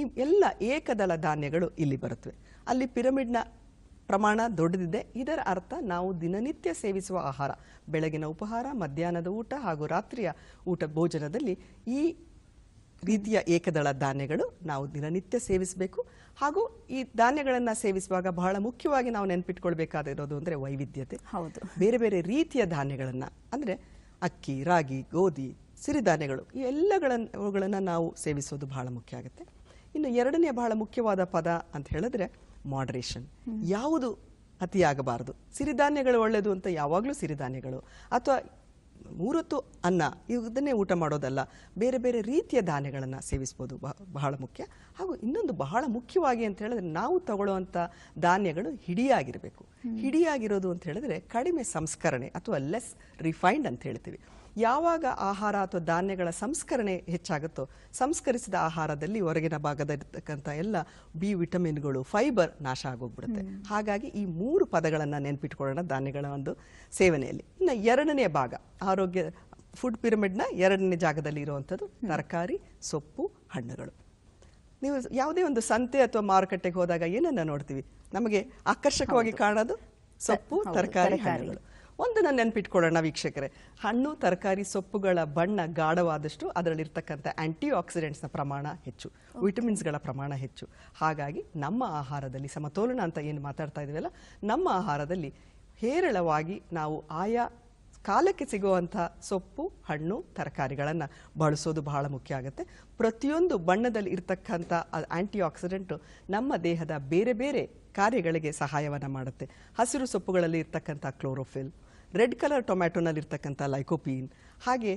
ಈ ಎಲ್ಲ ಏಕದಳ ಧಾನ್ಯಗಳು ಇಲ್ಲಿ ಬರುತ್ತವೆ. ಅಲ್ಲಿ ಪಿರಮಿಡ್ನ ಪ್ರಮಾಣ ದೊಡ್ಡದಿದೆ ಇದರ ಅರ್ಥ ನಾವು ದಿನನಿತ್ಯ ಸೇವಿಸುವ ಆಹಾರ ಬೆಳಗಿನ ಉಪಹಾರ ಮಧ್ಯಾಹ್ನದ ಊಟ ಹಾಗೂ ರಾತ್ರಿಯ ಊಟ ಭೋಜನದಲ್ಲಿ ಈ ರೀತಿಯ ಏಕದಳ ಧಾನ್ಯಗಳು ನಾವು ದಿನನಿತ್ಯ ಸೇವಿಸಬೇಕು. ಹಾಗೂ ಈ ಧಾನ್ಯಗಳನ್ನು ಸೇವಿಸುವಾಗ ಬಹಳ ಮುಖ್ಯವಾಗಿ ನಾವು ನೆನ್ಪಿಟ್ಕೊಳ್ಬೇಕಾದಿರೋದು ಅಂದರೆ ವೈವಿಧ್ಯತೆ. ಹೌದು. ಬೇರೆ ಬೇರೆ ರೀತಿಯ ಧಾನ್ಯಗಳನ್ನು ಅಂದರೆ ಅಕ್ಕಿ ರಾಗಿ ಗೋಧಿ ಸಿರಿಧಾನ್ಯಗಳು ಈ ಎಲ್ಲಗಳನ್ನು ಅವುಗಳನ್ನು ನಾವು ಸೇವಿಸೋದು ಬಹಳ ಮುಖ್ಯ ಆಗುತ್ತೆ. ಇನ್ನು ಎರಡನೇ ಬಹಳ ಮುಖ್ಯವಾದ ಪದ ಅಂತ ಹೇಳಿದ್ರೆ ಮಾಡ್ರೇಷನ್ ಯಾವುದು ಅತಿಯಾಗಬಾರದು. ಸಿರಿಧಾನ್ಯಗಳು ಒಳ್ಳೆಯದು ಅಂತ ಯಾವಾಗಲೂ ಸಿರಿಧಾನ್ಯಗಳು. ಅಥವಾ ಮೂರೊತ್ತು ಅನ್ನ ಇದನ್ನೇ ಊಟ ಮಾಡೋದಲ್ಲ ಬೇರೆ ಬೇರೆ ರೀತಿಯ ಧಾನ್ಯಗಳನ್ನು ಸೇವಿಸ್ಬೋದು. ಬಹ- ಬಹಳ ಮುಖ್ಯ. ಹಾಗೂ ಇನ್ನೊಂದು ಬಹಳ ಮುಖ್ಯವಾಗಿ ಅಂತ ಹೇಳಿದ್ರೆ ನಾವು ತಗೊಳ್ಳುವಂಥ ಧಾನ್ಯಗಳು ಹಿಡಿಯಾಗಿರಬೇಕು. ಹಿಡಿಯಾಗಿರೋದು ಅಂತ ಹೇಳಿದ್ರೆ ಕಡಿಮೆ ಸಂಸ್ಕರಣೆ ಅಥವಾ ಲೆಸ್ ರಿಫೈನ್ಡ್ ಅಂತ ಹೇಳ್ತೀವಿ. ಯಾವಾಗ ಆಹಾರ ಅಥವಾ ಧಾನ್ಯಗಳ ಸಂಸ್ಕರಣೆ ಹೆಚ್ಚಾಗುತ್ತೋ ಸಂಸ್ಕರಿಸಿದ ಆಹಾರದಲ್ಲಿ ಹೊರಗಿನ ಭಾಗದಲ್ಲಿರ್ತಕ್ಕಂಥ ಎಲ್ಲ ಬಿ ವಿಟಮಿನ್ಗಳು ಫೈಬರ್ ನಾಶ ಆಗೋಗ್ಬಿಡುತ್ತೆ. ಹಾಗಾಗಿ ಈ ಮೂರು ಪದಗಳನ್ನು ನೆನ್ಪಿಟ್ಕೊಳ್ಳೋಣ ಧಾನ್ಯಗಳ ಒಂದು ಸೇವನೆಯಲ್ಲಿ. ಇನ್ನು ಎರಡನೇ ಭಾಗ ಆರೋಗ್ಯ ಫುಡ್ ಪಿರಮಿಡ್ನ ಎರಡನೇ ಜಾಗದಲ್ಲಿ ಇರುವಂಥದ್ದು ತರಕಾರಿ ಸೊಪ್ಪು ಹಣ್ಣುಗಳು. ನೀವು ಯಾವುದೇ ಒಂದು ಸಂತೆ ಅಥವಾ ಮಾರುಕಟ್ಟೆಗೆ ಹೋದಾಗ ಏನನ್ನ ನೋಡ್ತೀವಿ? ನಮಗೆ ಆಕರ್ಷಕವಾಗಿ ಕಾಣೋದು ಸೊಪ್ಪು ತರಕಾರಿ. ಹಣ್ಣುಗಳು. ಒಂದನ್ನ ನೆನ್ಪಿಟ್ಕೊಳ್ಳೋಣ ವೀಕ್ಷಕರೇ. ಹಣ್ಣು ತರಕಾರಿ ಸೊಪ್ಪುಗಳ ಬಣ್ಣ ಗಾಢವಾದಷ್ಟು ಅದರಲ್ಲಿರ್ತಕ್ಕಂಥ ಆಂಟಿ ಆಕ್ಸಿಡೆಂಟ್ಸ್ನ ಪ್ರಮಾಣ ಹೆಚ್ಚು. ವಿಟಮಿನ್ಸ್ಗಳ ಪ್ರಮಾಣ ಹೆಚ್ಚು. ಹಾಗಾಗಿ ನಮ್ಮ ಆಹಾರದಲ್ಲಿ ಸಮತೋಲನ ಅಂತ ಏನು ಮಾತಾಡ್ತಾ ಇದ್ದೀವಲ್ಲ ನಮ್ಮ ಆಹಾರದಲ್ಲಿ ಹೇರಳವಾಗಿ ನಾವು ಆಯಾ ಕಾಲಕ್ಕೆ ಸಿಗುವಂಥ ಸೊಪ್ಪು, ಹಣ್ಣು, ತರಕಾರಿಗಳನ್ನು ಬಳಸೋದು ಬಹಳ ಮುಖ್ಯ ಆಗುತ್ತೆ. ಪ್ರತಿಯೊಂದು ಬಣ್ಣದಲ್ಲಿ ಇರ್ತಕ್ಕಂಥ ಆಂಟಿ ಆಕ್ಸಿಡೆಂಟು ನಮ್ಮ ದೇಹದ ಬೇರೆ ಬೇರೆ ಕಾರ್ಯಗಳಿಗೆ ಸಹಾಯವನ್ನು ಮಾಡುತ್ತೆ. ಹಸಿರು ಸೊಪ್ಪುಗಳಲ್ಲಿ ಇರ್ತಕ್ಕಂಥ ಕ್ಲೋರೋಫಿಲ್, ರೆಡ್ ಕಲರ್ ಟೊಮ್ಯಾಟೊನಲ್ಲಿ ಇರ್ತಕ್ಕಂಥ ಲೈಕೋಪೀನ್, ಹಾಗೆ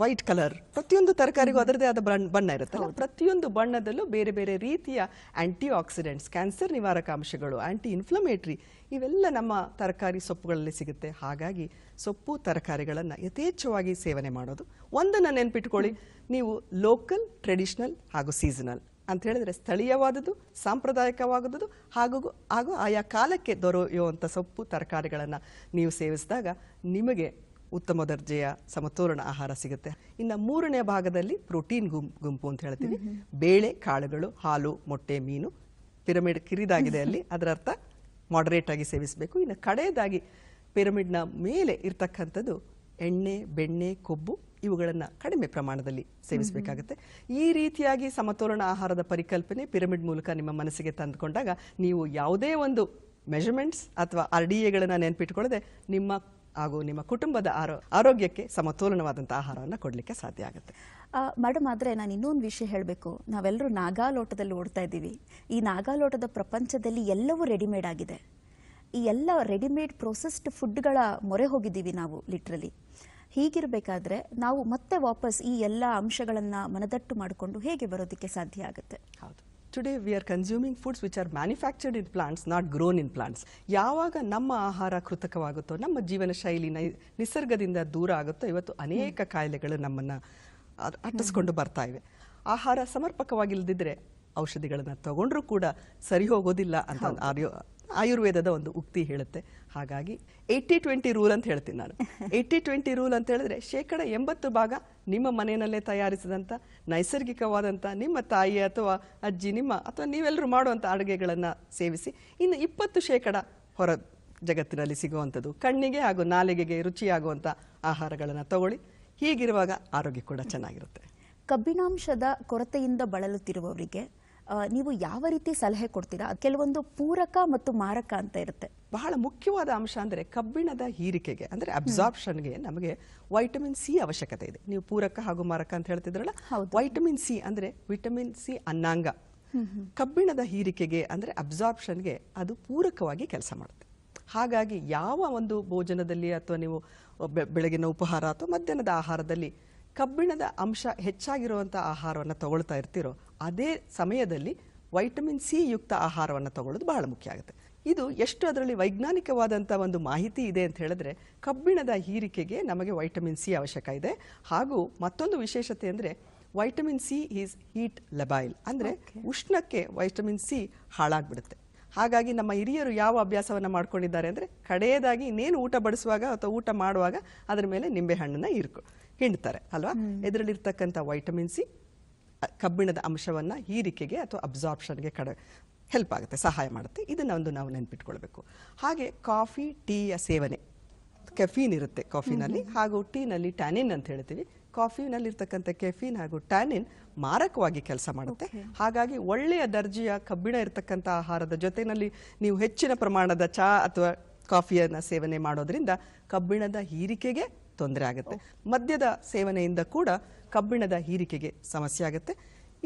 ವೈಟ್ ಕಲರ್ ಪ್ರತಿಯೊಂದು ತರಕಾರಿಗೂ ಅದರದೇ ಆದ ಬಣ್ಣ ಬಣ್ಣ ಇರುತ್ತಲ್ಲ? ಪ್ರತಿಯೊಂದು ಬಣ್ಣದಲ್ಲೂ ಬೇರೆ ಬೇರೆ ರೀತಿಯ ಆಂಟಿ ಆಕ್ಸಿಡೆಂಟ್ಸ್ ಕ್ಯಾನ್ಸರ್ ನಿವಾರಕ ಅಂಶಗಳು ಆಂಟಿ ಇನ್ಫ್ಲಮೇಟ್ರಿ ಇವೆಲ್ಲ ನಮ್ಮ ತರಕಾರಿ ಸೊಪ್ಪುಗಳಲ್ಲಿ ಸಿಗುತ್ತೆ. ಹಾಗಾಗಿ ಸೊಪ್ಪು ತರಕಾರಿಗಳನ್ನು ಯಥೇಚ್ಛವಾಗಿ ಸೇವನೆ ಮಾಡೋದು. ಒಂದನ್ನು ನೆನ್ಪಿಟ್ಕೊಳ್ಳಿ. ನೀವು ಲೋಕಲ್ ಟ್ರೆಡಿಷ್ನಲ್ ಹಾಗೂ ಸೀಸನಲ್ ಅಂತ ಹೇಳಿದ್ರೆ ಸ್ಥಳೀಯವಾದದ್ದು ಸಾಂಪ್ರದಾಯಿಕವಾದದ್ದು ಹಾಗೂ ಹಾಗೂ ಆಯಾ ಕಾಲಕ್ಕೆ ದೊರೆಯುವಂಥ ಸೊಪ್ಪು ತರಕಾರಿಗಳನ್ನು ನೀವು ಸೇವಿಸಿದಾಗ ನಿಮಗೆ ಉತ್ತಮ ದರ್ಜೆಯ ಸಮತೋಲನ ಆಹಾರ ಸಿಗುತ್ತೆ. ಇನ್ನು ಮೂರನೇ ಭಾಗದಲ್ಲಿ ಪ್ರೋಟೀನ್ ಗುಂ ಗುಂಪು ಅಂತ ಹೇಳ್ತೀವಿ. ಬೇಳೆ ಕಾಳುಗಳು ಹಾಲು ಮೊಟ್ಟೆ ಮೀನು ಪಿರಮಿಡ್ ಕಿರಿದಾಗಿದೆ ಅಲ್ಲಿ. ಅದರ ಅರ್ಥ ಮಾಡರೇಟ್ ಆಗಿ ಸೇವಿಸಬೇಕು. ಇನ್ನು ಕಡೆಯದಾಗಿ ಪಿರಮಿಡ್ನ ಮೇಲೆ ಇರ್ತಕ್ಕಂಥದ್ದು ಎಣ್ಣೆ ಬೆಣ್ಣೆ ಕೊಬ್ಬು ಇವುಗಳನ್ನು ಕಡಿಮೆ ಪ್ರಮಾಣದಲ್ಲಿ ಸೇವಿಸಬೇಕಾಗುತ್ತೆ. ಈ ರೀತಿಯಾಗಿ ಸಮತೋಲನ ಆಹಾರದ ಪರಿಕಲ್ಪನೆ ಪಿರಮಿಡ್ ಮೂಲಕ ನಿಮ್ಮ ಮನಸ್ಸಿಗೆ ತಂದುಕೊಂಡಾಗ ನೀವು ಯಾವುದೇ ಒಂದು ಮೆಷರ್ಮೆಂಟ್ಸ್ ಅಥವಾ ಆರ್ ಡಿ ಎಗಳನ್ನು ನೆನಪಿಟ್ಕೊಳ್ಳದೆ ನಿಮ್ಮ ಹಾಗೂ ನಿಮ್ಮ ಕುಟುಂಬದ ಆರೋ ಆರೋಗ್ಯಕ್ಕೆ ಸಮತೋಲನವಾದಂಥ ಆಹಾರವನ್ನು ಕೊಡಲಿಕ್ಕೆ ಸಾಧ್ಯ ಆಗುತ್ತೆ. ಮೇಡಮ್ ಆದರೆ ನಾನು ಇನ್ನೊಂದು ವಿಷಯ ಹೇಳಬೇಕು. ನಾವೆಲ್ಲರೂ ನಾಗಾಲೋಟದಲ್ಲಿ ಓಡ್ತಾ ಇದ್ದೀವಿ. ಈ ನಾಗಾಲೋಟದ ಪ್ರಪಂಚದಲ್ಲಿ ಎಲ್ಲವೂ ರೆಡಿಮೇಡ್ ಆಗಿದೆ. ಈ ಎಲ್ಲ ರೆಡಿಮೇಡ್ ಪ್ರೊಸೆಸ್ಡ್ ಫುಡ್ಗಳ ಮೊರೆ ಹೋಗಿದ್ದೀವಿ ನಾವು ಲಿಟ್ರಲಿ. ಹೀಗಿರಬೇಕಾದ್ರೆ ನಾವು ಮತ್ತೆ ವಾಪಸ್ ಈ ಎಲ್ಲ ಅಂಶಗಳನ್ನು ಮನದಟ್ಟು ಮಾಡಿಕೊಂಡು ಹೇಗೆ ಬರೋದಕ್ಕೆ ಸಾಧ್ಯ ಆಗುತ್ತೆ? ಹೌದು. Today we are consuming foods which are manufactured in plants not grown in plants ಯಾವಾಗ ನಮ್ಮ ಆಹಾರ ಕೃತಕವಾಗುತ್ತೋ, ನಮ್ಮ ಜೀವನ ಶೈಲಿ ನಿಸರ್ಗದಿಂದ ದೂರ ಆಗುತ್ತೋ, ಇವತ್ತು ಅನೇಕ ಕಾಯಿಲೆಗಳು ನಮ್ಮನ್ನು ಅಟ್ಟಿಸ್ಕೊಂಡು ಬರ್ತಾ ಇವೆ. ಆಹಾರ ಸಮರ್ಪಕವಾಗಿಲ್ಲದಿದ್ದರೆ ಔಷಧಿಗಳನ್ನು ತಗೊಂಡ್ರೂ ಕೂಡ ಸರಿ ಹೋಗೋದಿಲ್ಲ ಅಂತ ಒಂದು ಆರ್ಯೋ ಆಯುರ್ವೇದದ ಒಂದು ಉಕ್ತಿ ಹೇಳುತ್ತೆ. ಹಾಗಾಗಿ ಏಯ್ಟಿ ಟ್ವೆಂಟಿ ರೂಲ್ ಅಂತ ಹೇಳ್ತೀನಿ ನಾನು. ಏಯ್ಟಿ ಟ್ವೆಂಟಿ ರೂಲ್ ಅಂತ ಹೇಳಿದ್ರೆ ಶೇಕಡ ಎಂಬತ್ತು ಭಾಗ ನಿಮ್ಮ ಮನೆಯಲ್ಲೇ ತಯಾರಿಸಿದಂಥ ನೈಸರ್ಗಿಕವಾದಂಥ ನಿಮ್ಮ ತಾಯಿ ಅಥವಾ ಅಜ್ಜಿ ನಿಮ್ಮ ಅಥವಾ ನೀವೆಲ್ಲರೂ ಮಾಡುವಂಥ ಅಡುಗೆಗಳನ್ನು ಸೇವಿಸಿ ಇನ್ನು ಇಪ್ಪತ್ತು ಶೇಕಡ ಹೊರ ಜಗತ್ತಿನಲ್ಲಿ ಸಿಗುವಂಥದ್ದು ಕಣ್ಣಿಗೆ ಹಾಗೂ ನಾಲಿಗೆಗೆ ರುಚಿಯಾಗುವಂಥ ಆಹಾರಗಳನ್ನು ತಗೊಳ್ಳಿ. ಹೀಗಿರುವಾಗ ಆರೋಗ್ಯ ಕೂಡ ಚೆನ್ನಾಗಿರುತ್ತೆ. ಕಬ್ಬಿಣಾಂಶದ ಕೊರತೆಯಿಂದ ಬಳಲುತ್ತಿರುವವರಿಗೆ ನೀವು ಯಾವ ರೀತಿ ಸಲಹೆ ಕೊಡ್ತೀರಾ? ಕೆಲವೊಂದು ಪೂರಕ ಮತ್ತು ಮಾರಕ ಅಂತ ಇರುತ್ತೆ. ಬಹಳ ಮುಖ್ಯವಾದ ಅಂಶ ಅಂದರೆ ಕಬ್ಬಿಣದ ಹೀರಿಕೆಗೆ ಅಂದರೆ ಅಬ್ಸಾರ್ಪ್ಷನ್ಗೆ ನಮಗೆ ವೈಟಮಿನ್ ಸಿ ಅವಶ್ಯಕತೆ ಇದೆ. ನೀವು ಪೂರಕ ಹಾಗೂ ಮಾರಕ ಅಂತ ಹೇಳ್ತಿದ್ರಲ್ಲ. ವೈಟಮಿನ್ ಸಿ ಅಂದರೆ ವಿಟಮಿನ್ ಸಿ ಅನ್ನಾಂಗ. ಕಬ್ಬಿಣದ ಹೀರಿಕೆಗೆ ಅಂದರೆ ಅಬ್ಸಾರ್ಪ್ಷನ್ಗೆ ಅದು ಪೂರಕವಾಗಿ ಕೆಲಸ ಮಾಡುತ್ತೆ. ಹಾಗಾಗಿ ಯಾವ ಒಂದು ಭೋಜನದಲ್ಲಿ ಅಥವಾ ನೀವು ಬೆಳಗಿನ ಉಪಹಾರ ಅಥವಾ ಮಧ್ಯಾಹ್ನದ ಆಹಾರದಲ್ಲಿ ಕಬ್ಬಿಣದ ಅಂಶ ಹೆಚ್ಚಾಗಿರುವಂಥ ಆಹಾರವನ್ನು ತಗೊಳ್ತಾ ಇರ್ತಿರೋ ಅದೇ ಸಮಯದಲ್ಲಿ ವೈಟಮಿನ್ ಸಿ ಯುಕ್ತ ಆಹಾರವನ್ನು ತಗೊಳ್ಳೋದು ಬಹಳ ಮುಖ್ಯ ಆಗುತ್ತೆ. ಇದು ಎಷ್ಟು ಅದರಲ್ಲಿ ವೈಜ್ಞಾನಿಕವಾದಂಥ ಒಂದು ಮಾಹಿತಿ ಇದೆ ಅಂತ ಹೇಳಿದ್ರೆ ಕಬ್ಬಿಣದ ಹೀರಿಕೆಗೆ ನಮಗೆ ವೈಟಮಿನ್ ಸಿ ಅವಶ್ಯಕ ಇದೆ. ಹಾಗೂ ಮತ್ತೊಂದು ವಿಶೇಷತೆ ಅಂದರೆ vitamin C is heat labile ಅಂದರೆ ಉಷ್ಣಕ್ಕೆ ವೈಟಮಿನ್ ಸಿ ಹಾಳಾಗ್ಬಿಡುತ್ತೆ. ಹಾಗಾಗಿ ನಮ್ಮ ಹಿರಿಯರು ಯಾವ ಅಭ್ಯಾಸವನ್ನು ಮಾಡ್ಕೊಂಡಿದ್ದಾರೆ ಅಂದರೆ ಕಡೆಯದಾಗಿ ಇನ್ನೇನು ಊಟ ಬಡಿಸುವಾಗ ಅಥವಾ ಊಟ ಮಾಡುವಾಗ ಅದರ ಮೇಲೆ ನಿಂಬೆಹಣ್ಣನ್ನು ಇರ್ಕೊ ಹಿಂಡ್ತಾರೆ ಅಲ್ವಾ? ಇದರಲ್ಲಿರ್ತಕ್ಕಂಥ ವೈಟಮಿನ್ ಸಿ ಕಬ್ಬಿಣದ ಅಂಶವನ್ನು ಹೀರಿಕೆಗೆ ಅಥವಾ ಅಬ್ಸಾರ್ಪ್ಷನ್ಗೆ ಕಡೆ ಹೆಲ್ಪ್ ಆಗುತ್ತೆ ಸಹಾಯ ಮಾಡುತ್ತೆ. ಇದನ್ನ ಒಂದು ನಾವು ನೆನ್ಪಿಟ್ಕೊಳ್ಬೇಕು. ಹಾಗೆ ಕಾಫಿ ಟೀಯ ಸೇವನೆ. ಕೆಫೀನ್ ಇರುತ್ತೆ ಕಾಫಿನಲ್ಲಿ ಹಾಗೂ ಟೀನಲ್ಲಿ ಟ್ಯಾನಿನ್ ಅಂತ ಹೇಳ್ತೀವಿ. ಕಾಫಿನಲ್ಲಿರ್ತಕ್ಕಂಥ ಕೆಫೀನ್ ಹಾಗೂ ಟ್ಯಾನಿನ್ ಮಾರಕವಾಗಿ ಕೆಲಸ ಮಾಡುತ್ತೆ. ಹಾಗಾಗಿ ಒಳ್ಳೆಯ ದರ್ಜೆಯ ಕಬ್ಬಿಣ ಇರತಕ್ಕಂಥ ಆಹಾರದ ಜೊತೆಯಲ್ಲಿ ನೀವು ಹೆಚ್ಚಿನ ಪ್ರಮಾಣದ ಚಹಾ ಅಥವಾ ಕಾಫಿಯನ್ನು ಸೇವನೆ ಮಾಡೋದ್ರಿಂದ ಕಬ್ಬಿಣದ ಹೀರಿಕೆಗೆ ತೊಂದರೆ ಆಗುತ್ತೆ. ಮದ್ಯದ ಸೇವನೆಯಿಂದ ಕೂಡ ಕಬ್ಬಿಣದ ಹೀರಿಕೆಗೆ ಸಮಸ್ಯೆ ಆಗುತ್ತೆ.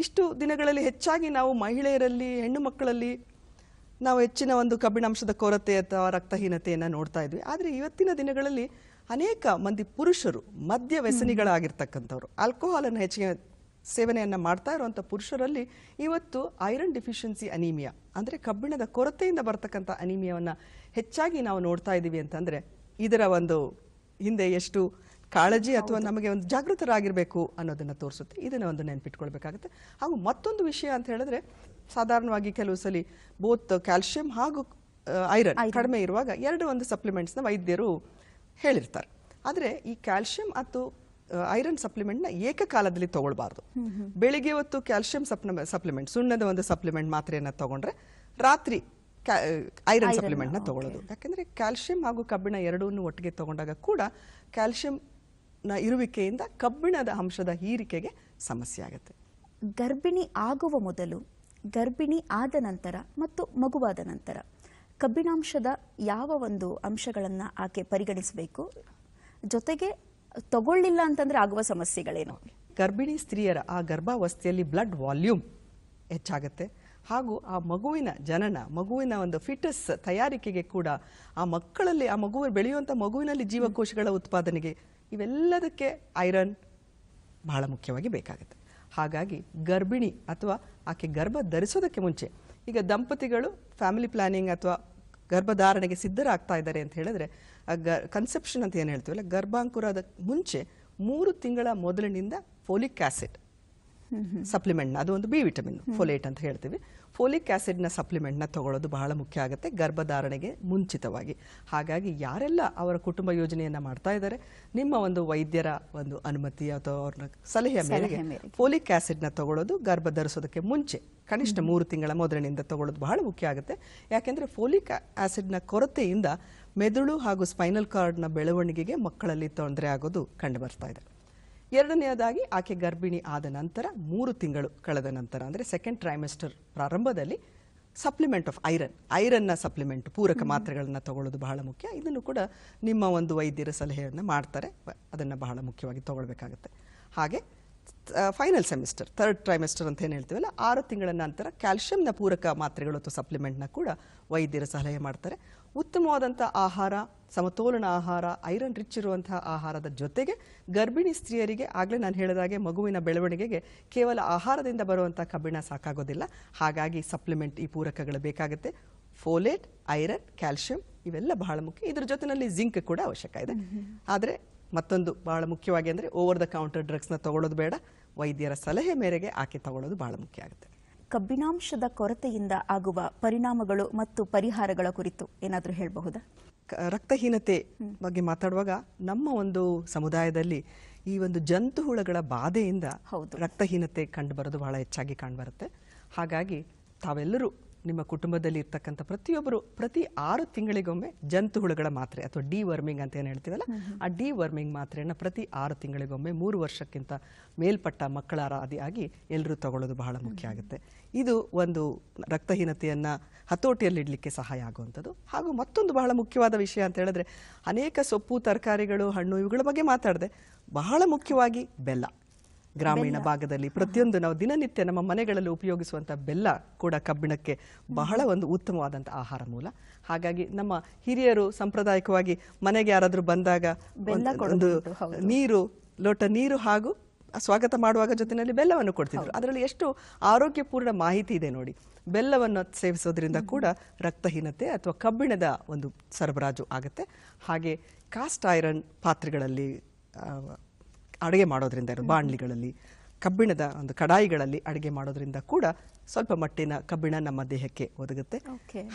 ಇಷ್ಟು ದಿನಗಳಲ್ಲಿ ಹೆಚ್ಚಾಗಿ ನಾವು ಮಹಿಳೆಯರಲ್ಲಿ ಹೆಣ್ಣು ಮಕ್ಕಳಲ್ಲಿ ನಾವು ಹೆಚ್ಚಿನ ಒಂದು ಕಬ್ಬಿಣಾಂಶದ ಕೊರತೆ ಅಥವಾ ರಕ್ತಹೀನತೆಯನ್ನು ನೋಡ್ತಾ ಇದ್ವಿ. ಆದರೆ ಇವತ್ತಿನ ದಿನಗಳಲ್ಲಿ ಅನೇಕ ಮಂದಿ ಪುರುಷರು ಮದ್ಯ ವ್ಯಸನಿಗಳಾಗಿರ್ತಕ್ಕಂಥವ್ರು ಆಲ್ಕೋಹಾಲನ್ನು ಹೆಚ್ಚಿಗೆ ಸೇವನೆಯನ್ನು ಮಾಡ್ತಾ ಇರುವಂಥ ಪುರುಷರಲ್ಲಿ ಇವತ್ತು ಐರನ್ ಡಿಫಿಷಿಯನ್ಸಿ ಅನೀಮಿಯಾ ಅಂದರೆ ಕಬ್ಬಿಣದ ಕೊರತೆಯಿಂದ ಬರ್ತಕ್ಕಂಥ ಅನೀಮಿಯಾವನ್ನು ಹೆಚ್ಚಾಗಿ ನಾವು ನೋಡ್ತಾ ಇದ್ದೀವಿ ಅಂತಂದರೆ ಇದರ ಒಂದು ಹಿಂದೆ ಎಷ್ಟು ಕಾಳಜಿ ಅಥವಾ ನಮಗೆ ಒಂದು ಜಾಗೃತರಾಗಿರಬೇಕು ಅನ್ನೋದನ್ನು ತೋರಿಸುತ್ತೆ. ಇದನ್ನು ಒಂದು ನೆನ್ಪಿಟ್ಕೊಳ್ಬೇಕಾಗುತ್ತೆ. ಹಾಗೂ ಮತ್ತೊಂದು ವಿಷಯ ಅಂತ ಹೇಳಿದ್ರೆ ಸಾಧಾರಣವಾಗಿ ಕೆಲವು ಸಲ ಬೋತ್ ಕ್ಯಾಲ್ಶಿಯಂ ಹಾಗೂ ಐರನ್ ಕಡಿಮೆ ಇರುವಾಗ ಎರಡು ಒಂದು ಸಪ್ಲಿಮೆಂಟ್ಸ್ನ ವೈದ್ಯರು ಹೇಳಿರ್ತಾರೆ. ಆದರೆ ಈ ಕ್ಯಾಲ್ಶಿಯಂ ಅಥವಾ ಐರನ್ ಸಪ್ಲಿಮೆಂಟ್ನ ಏಕಕಾಲದಲ್ಲಿ ತಗೊಳ್ಬಾರ್ದು. ಬೆಳಿಗ್ಗೆ ಹೊತ್ತು ಕ್ಯಾಲ್ಶಿಯಂ ಸಪ್ಲಿಮೆಂಟ್ ಸುಣ್ಣದ ಒಂದು ಸಪ್ಲಿಮೆಂಟ್ ಮಾತ್ರೆಯನ್ನು ತಗೊಂಡ್ರೆ ರಾತ್ರಿ ಐರನ್ ಸಪ್ಲಿಮೆಂಟ್ನ ತಗೊಳ್ಳೋದು ಯಾಕೆಂದರೆ ಕ್ಯಾಲ್ಶಿಯಂ ಹಾಗೂ ಕಬ್ಬಿಣ ಎರಡನ್ನೂ ಒಟ್ಟಿಗೆ ತಗೊಂಡಾಗ ಕೂಡ ಕ್ಯಾಲ್ಶಿಯಂನ ಇರುವಿಕೆಯಿಂದ ಕಬ್ಬಿಣದ ಅಂಶದ ಹೀರಿಕೆಗೆ ಸಮಸ್ಯೆ ಆಗುತ್ತೆ. ಗರ್ಭಿಣಿ ಆಗುವ ಮೊದಲು ಗರ್ಭಿಣಿ ಆದ ನಂತರ ಮತ್ತು ಮಗುವಾದ ನಂತರ ಕಬ್ಬಿಣಾಂಶದ ಯಾವ ಒಂದು ಅಂಶಗಳನ್ನು ಆಕೆ ಪರಿಗಣಿಸಬೇಕು? ಜೊತೆಗೆ ತಗೊಳ್ಳಿಲ್ಲ ಅಂತಂದರೆ ಆಗುವ ಸಮಸ್ಯೆಗಳೇನು? ಗರ್ಭಿಣಿ ಸ್ತ್ರೀಯರ ಆ ಗರ್ಭಾವಸ್ಥೆಯಲ್ಲಿ ಬ್ಲಡ್ ವಾಲ್ಯೂಮ್ ಹೆಚ್ಚಾಗುತ್ತೆ. ಹಾಗೂ ಆ ಮಗುವಿನ ಜನನ ಮಗುವಿನ ಒಂದು ಫಿಟಸ್ ತಯಾರಿಕೆಗೆ ಕೂಡ ಆ ಮಕ್ಕಳಲ್ಲಿ ಆ ಮಗು ಬೆಳೆಯುವಂಥ ಮಗುವಿನಲ್ಲಿ ಜೀವಕೋಶಗಳ ಉತ್ಪಾದನೆಗೆ ಇವೆಲ್ಲದಕ್ಕೆ ಐರನ್ ಬಹಳ ಮುಖ್ಯವಾಗಿ ಬೇಕಾಗುತ್ತೆ. ಹಾಗಾಗಿ ಗರ್ಭಿಣಿ ಅಥವಾ ಆಕೆ ಗರ್ಭ ಧರಿಸೋದಕ್ಕೆ ಮುಂಚೆ ಈಗ ದಂಪತಿಗಳು ಫ್ಯಾಮಿಲಿ ಪ್ಲಾನಿಂಗ್ ಅಥವಾ ಗರ್ಭಧಾರಣೆಗೆ ಸಿದ್ಧರಾಗ್ತಾ ಇದ್ದಾರೆ ಅಂತ ಹೇಳಿದ್ರೆ ಕನ್ಸೆಪ್ಷನ್ ಅಂತ ಏನು ಹೇಳ್ತೀವಲ್ಲ ಗರ್ಭಾಂಕುರದ ಮುಂಚೆ ಮೂರು ತಿಂಗಳ ಮೊದಲಿನಿಂದ ಫೋಲಿಕ್ ಆಸಿಡ್ ಸಪ್ಲಿಮೆಂಟ್ನ ಅದು ಒಂದು ಬಿ ವಿಟಮಿನ್ ಫೋಲೇಟ್ ಅಂತ ಹೇಳ್ತೀವಿ. ಫೋಲಿಕ್ ಆಸಿಡ್ನ ಸಪ್ಲಿಮೆಂಟ್ನ ತಗೊಳ್ಳೋದು ಬಹಳ ಮುಖ್ಯ ಆಗುತ್ತೆ ಗರ್ಭಧಾರಣೆಗೆ ಮುಂಚಿತವಾಗಿ. ಹಾಗಾಗಿ ಯಾರೆಲ್ಲ ಅವರ ಕುಟುಂಬ ಯೋಜನೆಯನ್ನು ಮಾಡ್ತಾ ಇದ್ದಾರೆ ನಿಮ್ಮ ಒಂದು ವೈದ್ಯರ ಒಂದು ಅನುಮತಿ ಅಥವಾ ಅವ್ರನ್ನ ಸಲಹೆಯ ಮೇರೆಗೆ ಸಲಹೆ ಮೇಲೆ ಫೋಲಿಕ್ ಆಸಿಡ್ನ ತಗೊಳ್ಳೋದು ಗರ್ಭ ಧರಿಸೋದಕ್ಕೆ ಮುಂಚೆ. ಕನಿಷ್ಠ ಮೂರು ತಿಂಗಳ ಮೊದಲಿನಿಂದ ತಗೊಳ್ಳೋದು ಬಹಳ ಮುಖ್ಯ ಆಗುತ್ತೆ. ಯಾಕೆಂದರೆ ಫೋಲಿಕ್ ಆಸಿಡ್ನ ಕೊರತೆಯಿಂದ ಮೆದುಳು ಹಾಗೂ ಸ್ಪೈನಲ್ ಕಾರ್ಡ್ನ ಬೆಳವಣಿಗೆಗೆ ಮಕ್ಕಳಲ್ಲಿ ತೊಂದರೆ ಆಗೋದು ಕಂಡುಬರ್ತಾ ಇದೆ. ಎರಡನೆಯದಾಗಿ ಆಕೆ ಗರ್ಭಿಣಿ ಆದ ನಂತರ ಮೂರು ತಿಂಗಳು ಕಳೆದ ನಂತರ, ಅಂದರೆ ಸೆಕೆಂಡ್ ಟ್ರೈಮೆಸ್ಟರ್ ಪ್ರಾರಂಭದಲ್ಲಿ ಸಪ್ಲಿಮೆಂಟ್ ಆಫ್ ಐರನ್ ಐರನ್ನ ಸಪ್ಲಿಮೆಂಟ್ ಪೂರಕ ಮಾತ್ರೆಗಳನ್ನು ತಗೊಳ್ಳೋದು ಬಹಳ ಮುಖ್ಯ. ಇದನ್ನು ಕೂಡ ನಿಮ್ಮ ಒಂದು ವೈದ್ಯರ ಸಲಹೆಯನ್ನು ಮಾಡ್ತಾರೆ. ಅದನ್ನು ಬಹಳ ಮುಖ್ಯವಾಗಿ ತಗೊಳ್ಬೇಕಾಗುತ್ತೆ. ಹಾಗೆ ಫೈನಲ್ ಸೆಮಿಸ್ಟರ್ ಥರ್ಡ್ ಟ್ರೈಮೆಸ್ಟರ್ ಅಂತ ಏನು ಹೇಳ್ತೀವಲ್ಲ, ಆರು ತಿಂಗಳ ನಂತರ ಕ್ಯಾಲ್ಶಿಯಂನ ಪೂರಕ ಮಾತ್ರೆಗಳು ಅಥವಾ ಸಪ್ಲಿಮೆಂಟ್ನ ಕೂಡ ವೈದ್ಯರ ಸಲಹೆ ಮಾಡ್ತಾರೆ. ಉತ್ತಮವಾದಂಥ ಆಹಾರ, ಸಮತೋಲನ ಆಹಾರ, ಐರನ್ ರಿಚ್ ಇರುವಂತಹ ಆಹಾರದ ಜೊತೆಗೆ ಗರ್ಭಿಣಿ ಸ್ತ್ರೀಯರಿಗೆ ಆಗಲೇ ನಾನು ಹೇಳಿದಾಗೆ ಮಗುವಿನ ಬೆಳವಣಿಗೆಗೆ ಕೇವಲ ಆಹಾರದಿಂದ ಬರುವಂಥ ಕಬ್ಬಿಣ ಸಾಕಾಗೋದಿಲ್ಲ. ಹಾಗಾಗಿ ಸಪ್ಲಿಮೆಂಟ್ ಈ ಪೂರಕಗಳು ಬೇಕಾಗುತ್ತೆ. ಫೋಲೇಟ್ ಐರನ್ ಕ್ಯಾಲ್ಶಿಯಂ ಇವೆಲ್ಲ ಬಹಳ ಮುಖ್ಯ. ಇದ್ರ ಜೊತೆಯಲ್ಲಿ ಜಿಂಕ್ ಕೂಡ ಅವಶ್ಯಕ ಇದೆ. ಆದರೆ ಮತ್ತೊಂದು ಬಹಳ ಮುಖ್ಯವಾಗಿ ಅಂದರೆ ಓವರ್ ದ ಕೌಂಟರ್ ಡ್ರಗ್ಸ್ನ ತಗೊಳ್ಳೋದು ಬೇಡ. ವೈದ್ಯರ ಸಲಹೆ ಮೇರೆಗೆ ಆಕೆ ತಗೊಳ್ಳೋದು ಬಹಳ ಮುಖ್ಯ ಆಗುತ್ತೆ. ಕಬ್ಬಿಣಾಂಶದ ಕೊರತೆಯಿಂದ ಆಗುವ ಪರಿಣಾಮಗಳು ಮತ್ತು ಪರಿಹಾರಗಳ ಕುರಿತು ಏನಾದರೂ ಹೇಳಬಹುದಾ? ರಕ್ತಹೀನತೆ ಬಗ್ಗೆ ಮಾತಾಡುವಾಗ ನಮ್ಮ ಒಂದು ಸಮುದಾಯದಲ್ಲಿ ಈ ಒಂದು ಜಂತು ಹುಳಗಳ ಬಾಧೆಯಿಂದ ಹೌದು. ರಕ್ತಹೀನತೆ ಕಂಡುಬರೋದು ಬಹಳ ಹೆಚ್ಚಾಗಿ ಕಂಡುಬರುತ್ತೆ ಹಾಗಾಗಿ ತಾವೆಲ್ಲರೂ ನಿಮ್ಮ ಕುಟುಂಬದಲ್ಲಿ ಇರ್ತಕ್ಕಂಥ ಪ್ರತಿಯೊಬ್ಬರು ಪ್ರತಿ ಆರು ತಿಂಗಳಿಗೊಮ್ಮೆ ಜಂತು ಹುಳುಗಳ ಮಾತ್ರೆ ಅಥವಾ ಡಿ ವರ್ಮಿಂಗ್ ಅಂತ ಏನು ಹೇಳ್ತೀವಲ್ಲ? ಆ ಡಿ ವರ್ಮಿಂಗ್ ಮಾತ್ರೆಯನ್ನು ಪ್ರತಿ ಆರು ತಿಂಗಳಿಗೊಮ್ಮೆ ಮೂರು ವರ್ಷಕ್ಕಿಂತ ಮೇಲ್ಪಟ್ಟ ಮಕ್ಕಳ ಆದಿಯಾಗಿ ಎಲ್ಲರೂ ತಗೊಳ್ಳೋದು ಬಹಳ ಮುಖ್ಯ ಆಗುತ್ತೆ. ಇದು ಒಂದು ರಕ್ತಹೀನತೆಯನ್ನು ಹತೋಟಿಯಲ್ಲಿಡಲಿಕ್ಕೆ ಸಹಾಯ ಆಗುವಂಥದ್ದು. ಹಾಗೂ ಮತ್ತೊಂದು ಬಹಳ ಮುಖ್ಯವಾದ ವಿಷಯ ಅಂತ ಹೇಳಿದ್ರೆ ಅನೇಕ ಸೊಪ್ಪು ತರಕಾರಿಗಳು ಹಣ್ಣು ಇವುಗಳ ಬಗ್ಗೆ ಮಾತಾಡಿದೆ ಬಹಳ ಮುಖ್ಯವಾಗಿ ಬೆಲ್ಲ. ಗ್ರಾಮೀಣ ಭಾಗದಲ್ಲಿ ಪ್ರತಿಯೊಂದು ನಾವು ದಿನನಿತ್ಯ ನಮ್ಮ ಮನೆಗಳಲ್ಲಿ ಉಪಯೋಗಿಸುವಂಥ ಬೆಲ್ಲ ಕೂಡ ಕಬ್ಬಿಣಕ್ಕೆ ಬಹಳ ಒಂದು ಉತ್ತಮವಾದಂಥ ಆಹಾರ ಮೂಲ. ಹಾಗಾಗಿ ನಮ್ಮ ಹಿರಿಯರು ಸಾಂಪ್ರದಾಯಿಕವಾಗಿ ಮನೆಗೆ ಯಾರಾದರೂ ಬಂದಾಗ ಒಂದು-. ನೀರು ಲೋಟ ನೀರು ಹಾಗೂ ಸ್ವಾಗತ ಮಾಡುವಾಗ ಜೊತೆಯಲ್ಲಿ ಬೆಲ್ಲವನ್ನು ಕೊಡ್ತಿದ್ರು. ಅದರಲ್ಲಿ ಎಷ್ಟು ಆರೋಗ್ಯಪೂರ್ಣ ಮಾಹಿತಿ ಇದೆ ನೋಡಿ. ಬೆಲ್ಲವನ್ನು ಸೇವಿಸೋದ್ರಿಂದ ಕೂಡ ರಕ್ತಹೀನತೆ ಅಥವಾ ಕಬ್ಬಿಣದ ಒಂದು ಸರಬರಾಜು ಆಗುತ್ತೆ. ಹಾಗೆ ಕಾಸ್ಟ್ ಐರನ್ ಪಾತ್ರೆಗಳಲ್ಲಿ ಅಡುಗೆ ಮಾಡೋದ್ರಿಂದ ಇರೋದು ಬಾಣಲಿಗಳಲ್ಲಿ ಕಬ್ಬಿಣದ ಒಂದು ಕಡಾಯಿಗಳಲ್ಲಿ ಅಡುಗೆ ಮಾಡೋದ್ರಿಂದ ಕೂಡ ಸ್ವಲ್ಪ ಮಟ್ಟಿನ ಕಬ್ಬಿಣ ನಮ್ಮ ದೇಹಕ್ಕೆ ಒದಗುತ್ತೆ.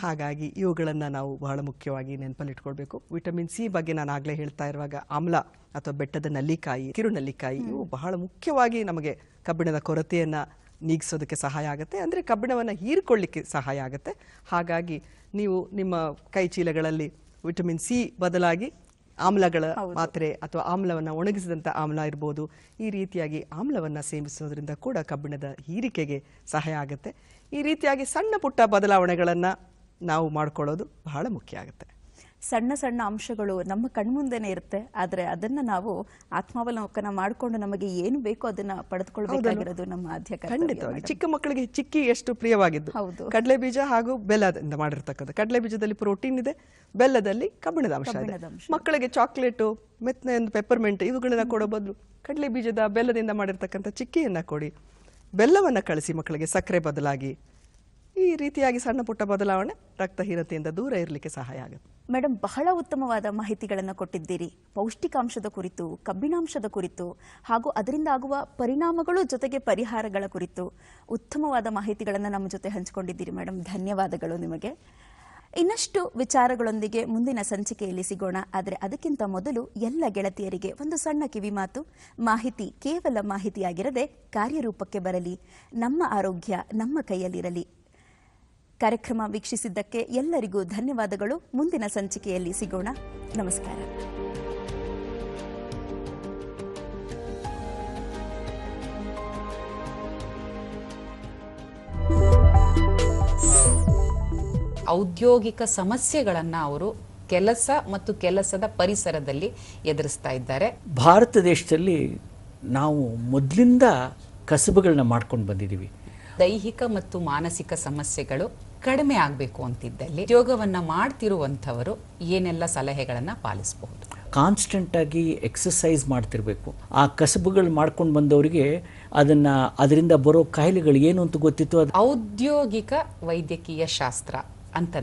ಹಾಗಾಗಿ ಇವುಗಳನ್ನು ನಾವು ಬಹಳ ಮುಖ್ಯವಾಗಿ ನೆನಪಲ್ಲಿಟ್ಕೊಳ್ಬೇಕು. ವಿಟಮಿನ್ ಸಿ ಬಗ್ಗೆ ನಾನು ಆಗಲೇ ಹೇಳ್ತಾ ಇರುವಾಗ ಆಮ್ಲ ಅಥವಾ ಬೆಟ್ಟದ ನಲ್ಲಿಕಾಯಿ ಕಿರುನಲ್ಲಿಕಾಯಿ ಇವು ಬಹಳ ಮುಖ್ಯವಾಗಿ ನಮಗೆ ಕಬ್ಬಿಣದ ಕೊರತೆಯನ್ನ ನೀಗಿಸೋದಕ್ಕೆ ಸಹಾಯ ಆಗುತ್ತೆ. ಅಂದರೆ ಕಬ್ಬಿಣವನ್ನು ಹೀರಿಕೊಳ್ಳಿಕ್ಕೆ ಸಹಾಯ ಆಗುತ್ತೆ. ಹಾಗಾಗಿ ನೀವು ನಿಮ್ಮ ಕೈ ಚೀಲಗಳಲ್ಲಿ ವಿಟಮಿನ್ ಸಿ ಬದಲಾಗಿ ಆಮ್ಲಗಳ ಮಾತ್ರೆ ಅಥವಾ ಆಮ್ಲವನ್ನು ಒಣಗಿಸಿದಂಥ ಆಮ್ಲ ಇರ್ಬೋದು. ಈ ರೀತಿಯಾಗಿ ಆಮ್ಲವನ್ನು ಸೇವಿಸೋದ್ರಿಂದ ಕೂಡ ಕಬ್ಬಿಣದ ಹೀರಿಕೆಗೆ ಸಹಾಯ ಆಗುತ್ತೆ. ಈ ರೀತಿಯಾಗಿ ಸಣ್ಣ ಪುಟ್ಟ ಬದಲಾವಣೆಗಳನ್ನು ನಾವು ಮಾಡ್ಕೊಳ್ಳೋದು ಬಹಳ ಮುಖ್ಯ ಆಗುತ್ತೆ. ಸಣ್ಣ ಸಣ್ಣ ಅಂಶಗಳು ನಮ್ಮ ಕಣ್ಮುಂದೆನೇ ಇರುತ್ತೆ. ಆದರೆ ಅದನ್ನ ನಾವು ಆತ್ಮಾವಲೋಕನ ಮಾಡಿಕೊಂಡು ನಮಗೆ ಏನು ಬೇಕೋ ಅದನ್ನ ಪಡೆದುಕೊಳ್ಬೇಕಾಗಿರೋದು ನಮ್ಮ ಆದ್ಯ ಖಂಡಿತವಾಗಿ ಚಿಕ್ಕ ಮಕ್ಕಳಿಗೆ ಚಿಕ್ಕಿ ಎಷ್ಟು ಪ್ರಿಯವಾಗಿದ್ದು. ಹೌದು. ಕಡಲೆ ಬೀಜ ಹಾಗೂ ಬೆಲ್ಲದಿಂದ ಮಾಡಿರ್ತಕ್ಕಂಥ ಕಡಲೆ ಬೀಜದಲ್ಲಿ ಪ್ರೋಟೀನ್ ಇದೆ ಬೆಲ್ಲದಲ್ಲಿ ಕಬ್ಬಿಣದ ಅಂಶ ಇದೆ. ಮಕ್ಕಳಿಗೆ ಚಾಕ್ಲೇಟು ಮೆತ್ತನೆ ಒಂದು ಪೆಪ್ಪರ್ಮೆಂಟ್ ಇವುಗಳನ್ನ ಕೊಡೋ ಬದಲು ಕಡಲೆ ಬೀಜದ ಬೆಲ್ಲದಿಂದ ಮಾಡಿರ್ತಕ್ಕಂಥ ಚಿಕ್ಕಿಯನ್ನ ಕೊಡಿ. ಬೆಲ್ಲವನ್ನ ಕಳಿಸಿ ಮಕ್ಕಳಿಗೆ ಸಕ್ಕರೆ ಬದಲಾಗಿ. ಈ ರೀತಿಯಾಗಿ ಸಣ್ಣ ಪುಟ್ಟ ಬದಲಾವಣೆ ರಕ್ತಹೀನತೆಯಿಂದ ದೂರ ಇರಲಿಕ್ಕೆ ಸಹಾಯ ಆಗುತ್ತೆ. ಮೇಡಮ್ ಬಹಳ ಉತ್ತಮವಾದ ಮಾಹಿತಿಗಳನ್ನು ಕೊಟ್ಟಿದ್ದೀರಿ. ಪೌಷ್ಟಿಕಾಂಶದ ಕುರಿತು, ಕಬ್ಬಿಣಾಂಶದ ಕುರಿತು, ಹಾಗೂ ಅದರಿಂದ ಆಗುವ ಪರಿಣಾಮಗಳು ಜೊತೆಗೆ ಪರಿಹಾರಗಳ ಕುರಿತು ಉತ್ತಮವಾದ ಮಾಹಿತಿಗಳನ್ನು ನಮ್ಮ ಜೊತೆ ಹಂಚಿಕೊಂಡಿದ್ದೀರಿ ಮೇಡಮ್ ಧನ್ಯವಾದಗಳು ನಿಮಗೆ. ಇನ್ನಷ್ಟು ವಿಚಾರಗಳೊಂದಿಗೆ ಮುಂದಿನ ಸಂಚಿಕೆಯಲ್ಲಿ ಸಿಗೋಣ. ಆದರೆ ಅದಕ್ಕಿಂತ ಮೊದಲು ಎಲ್ಲ ಗೆಳತಿಯರಿಗೆ ಒಂದು ಸಣ್ಣ ಕಿವಿಮಾತು ಮಾಹಿತಿ ಕೇವಲ ಮಾಹಿತಿಯಾಗಿರದೆ ಕಾರ್ಯರೂಪಕ್ಕೆ ಬರಲಿ. ನಮ್ಮ ಆರೋಗ್ಯ ನಮ್ಮ ಕೈಯಲ್ಲಿರಲಿ. ಕಾರ್ಯಕ್ರಮ ವೀಕ್ಷಿಸಿದ್ದಕ್ಕೆ ಎಲ್ಲರಿಗೂ ಧನ್ಯವಾದಗಳು. ಮುಂದಿನ ಸಂಚಿಕೆಯಲ್ಲಿ ಸಿಗೋಣ. ನಮಸ್ಕಾರ. ಔದ್ಯೋಗಿಕ ಸಮಸ್ಯೆಗಳನ್ನು ಅವರು ಕೆಲಸ ಮತ್ತು ಕೆಲಸದ ಪರಿಸರದಲ್ಲಿ ಎದುರಿಸ್ತಾ ಇದ್ದಾರೆ. ಭಾರತ ದೇಶದಲ್ಲಿ ನಾವು ಮೊದಲಿಂದ ಕಸಬುಗಳನ್ನ ಮಾಡ್ಕೊಂಡು ಬಂದಿದ್ದೀವಿ. ದೈಹಿಕ ಮತ್ತು ಮಾನಸಿಕ ಸಮಸ್ಯೆಗಳು ಕಡಿಮೆ ಆಗಬೇಕು ಅಂತಿದ್ದಲ್ಲಿ ಉದ್ಯೋಗವನ್ನ ಮಾಡ್ತಿರುವಂಥವರು ಏನೆಲ್ಲ ಸಲಹೆಗಳನ್ನು ಪಾಲಿಸಬಹುದು? ಕಾನ್ಸ್ಟೆಂಟ್ ಆಗಿ ಎಕ್ಸಸೈಸ್ ಮಾಡ್ತಿರ್ಬೇಕು. ಆ ಕಸಬುಗಳು ಮಾಡ್ಕೊಂಡು ಬಂದವರಿಗೆ ಅದನ್ನ ಅದರಿಂದ ಬರೋ ಕಾಯಿಲೆಗಳು ಏನು ಅಂತ ಗೊತ್ತಿತ್ತು? ಅದು ಔದ್ಯೋಗಿಕ ವೈದ್ಯಕೀಯ ಶಾಸ್ತ್ರ ಅಂತ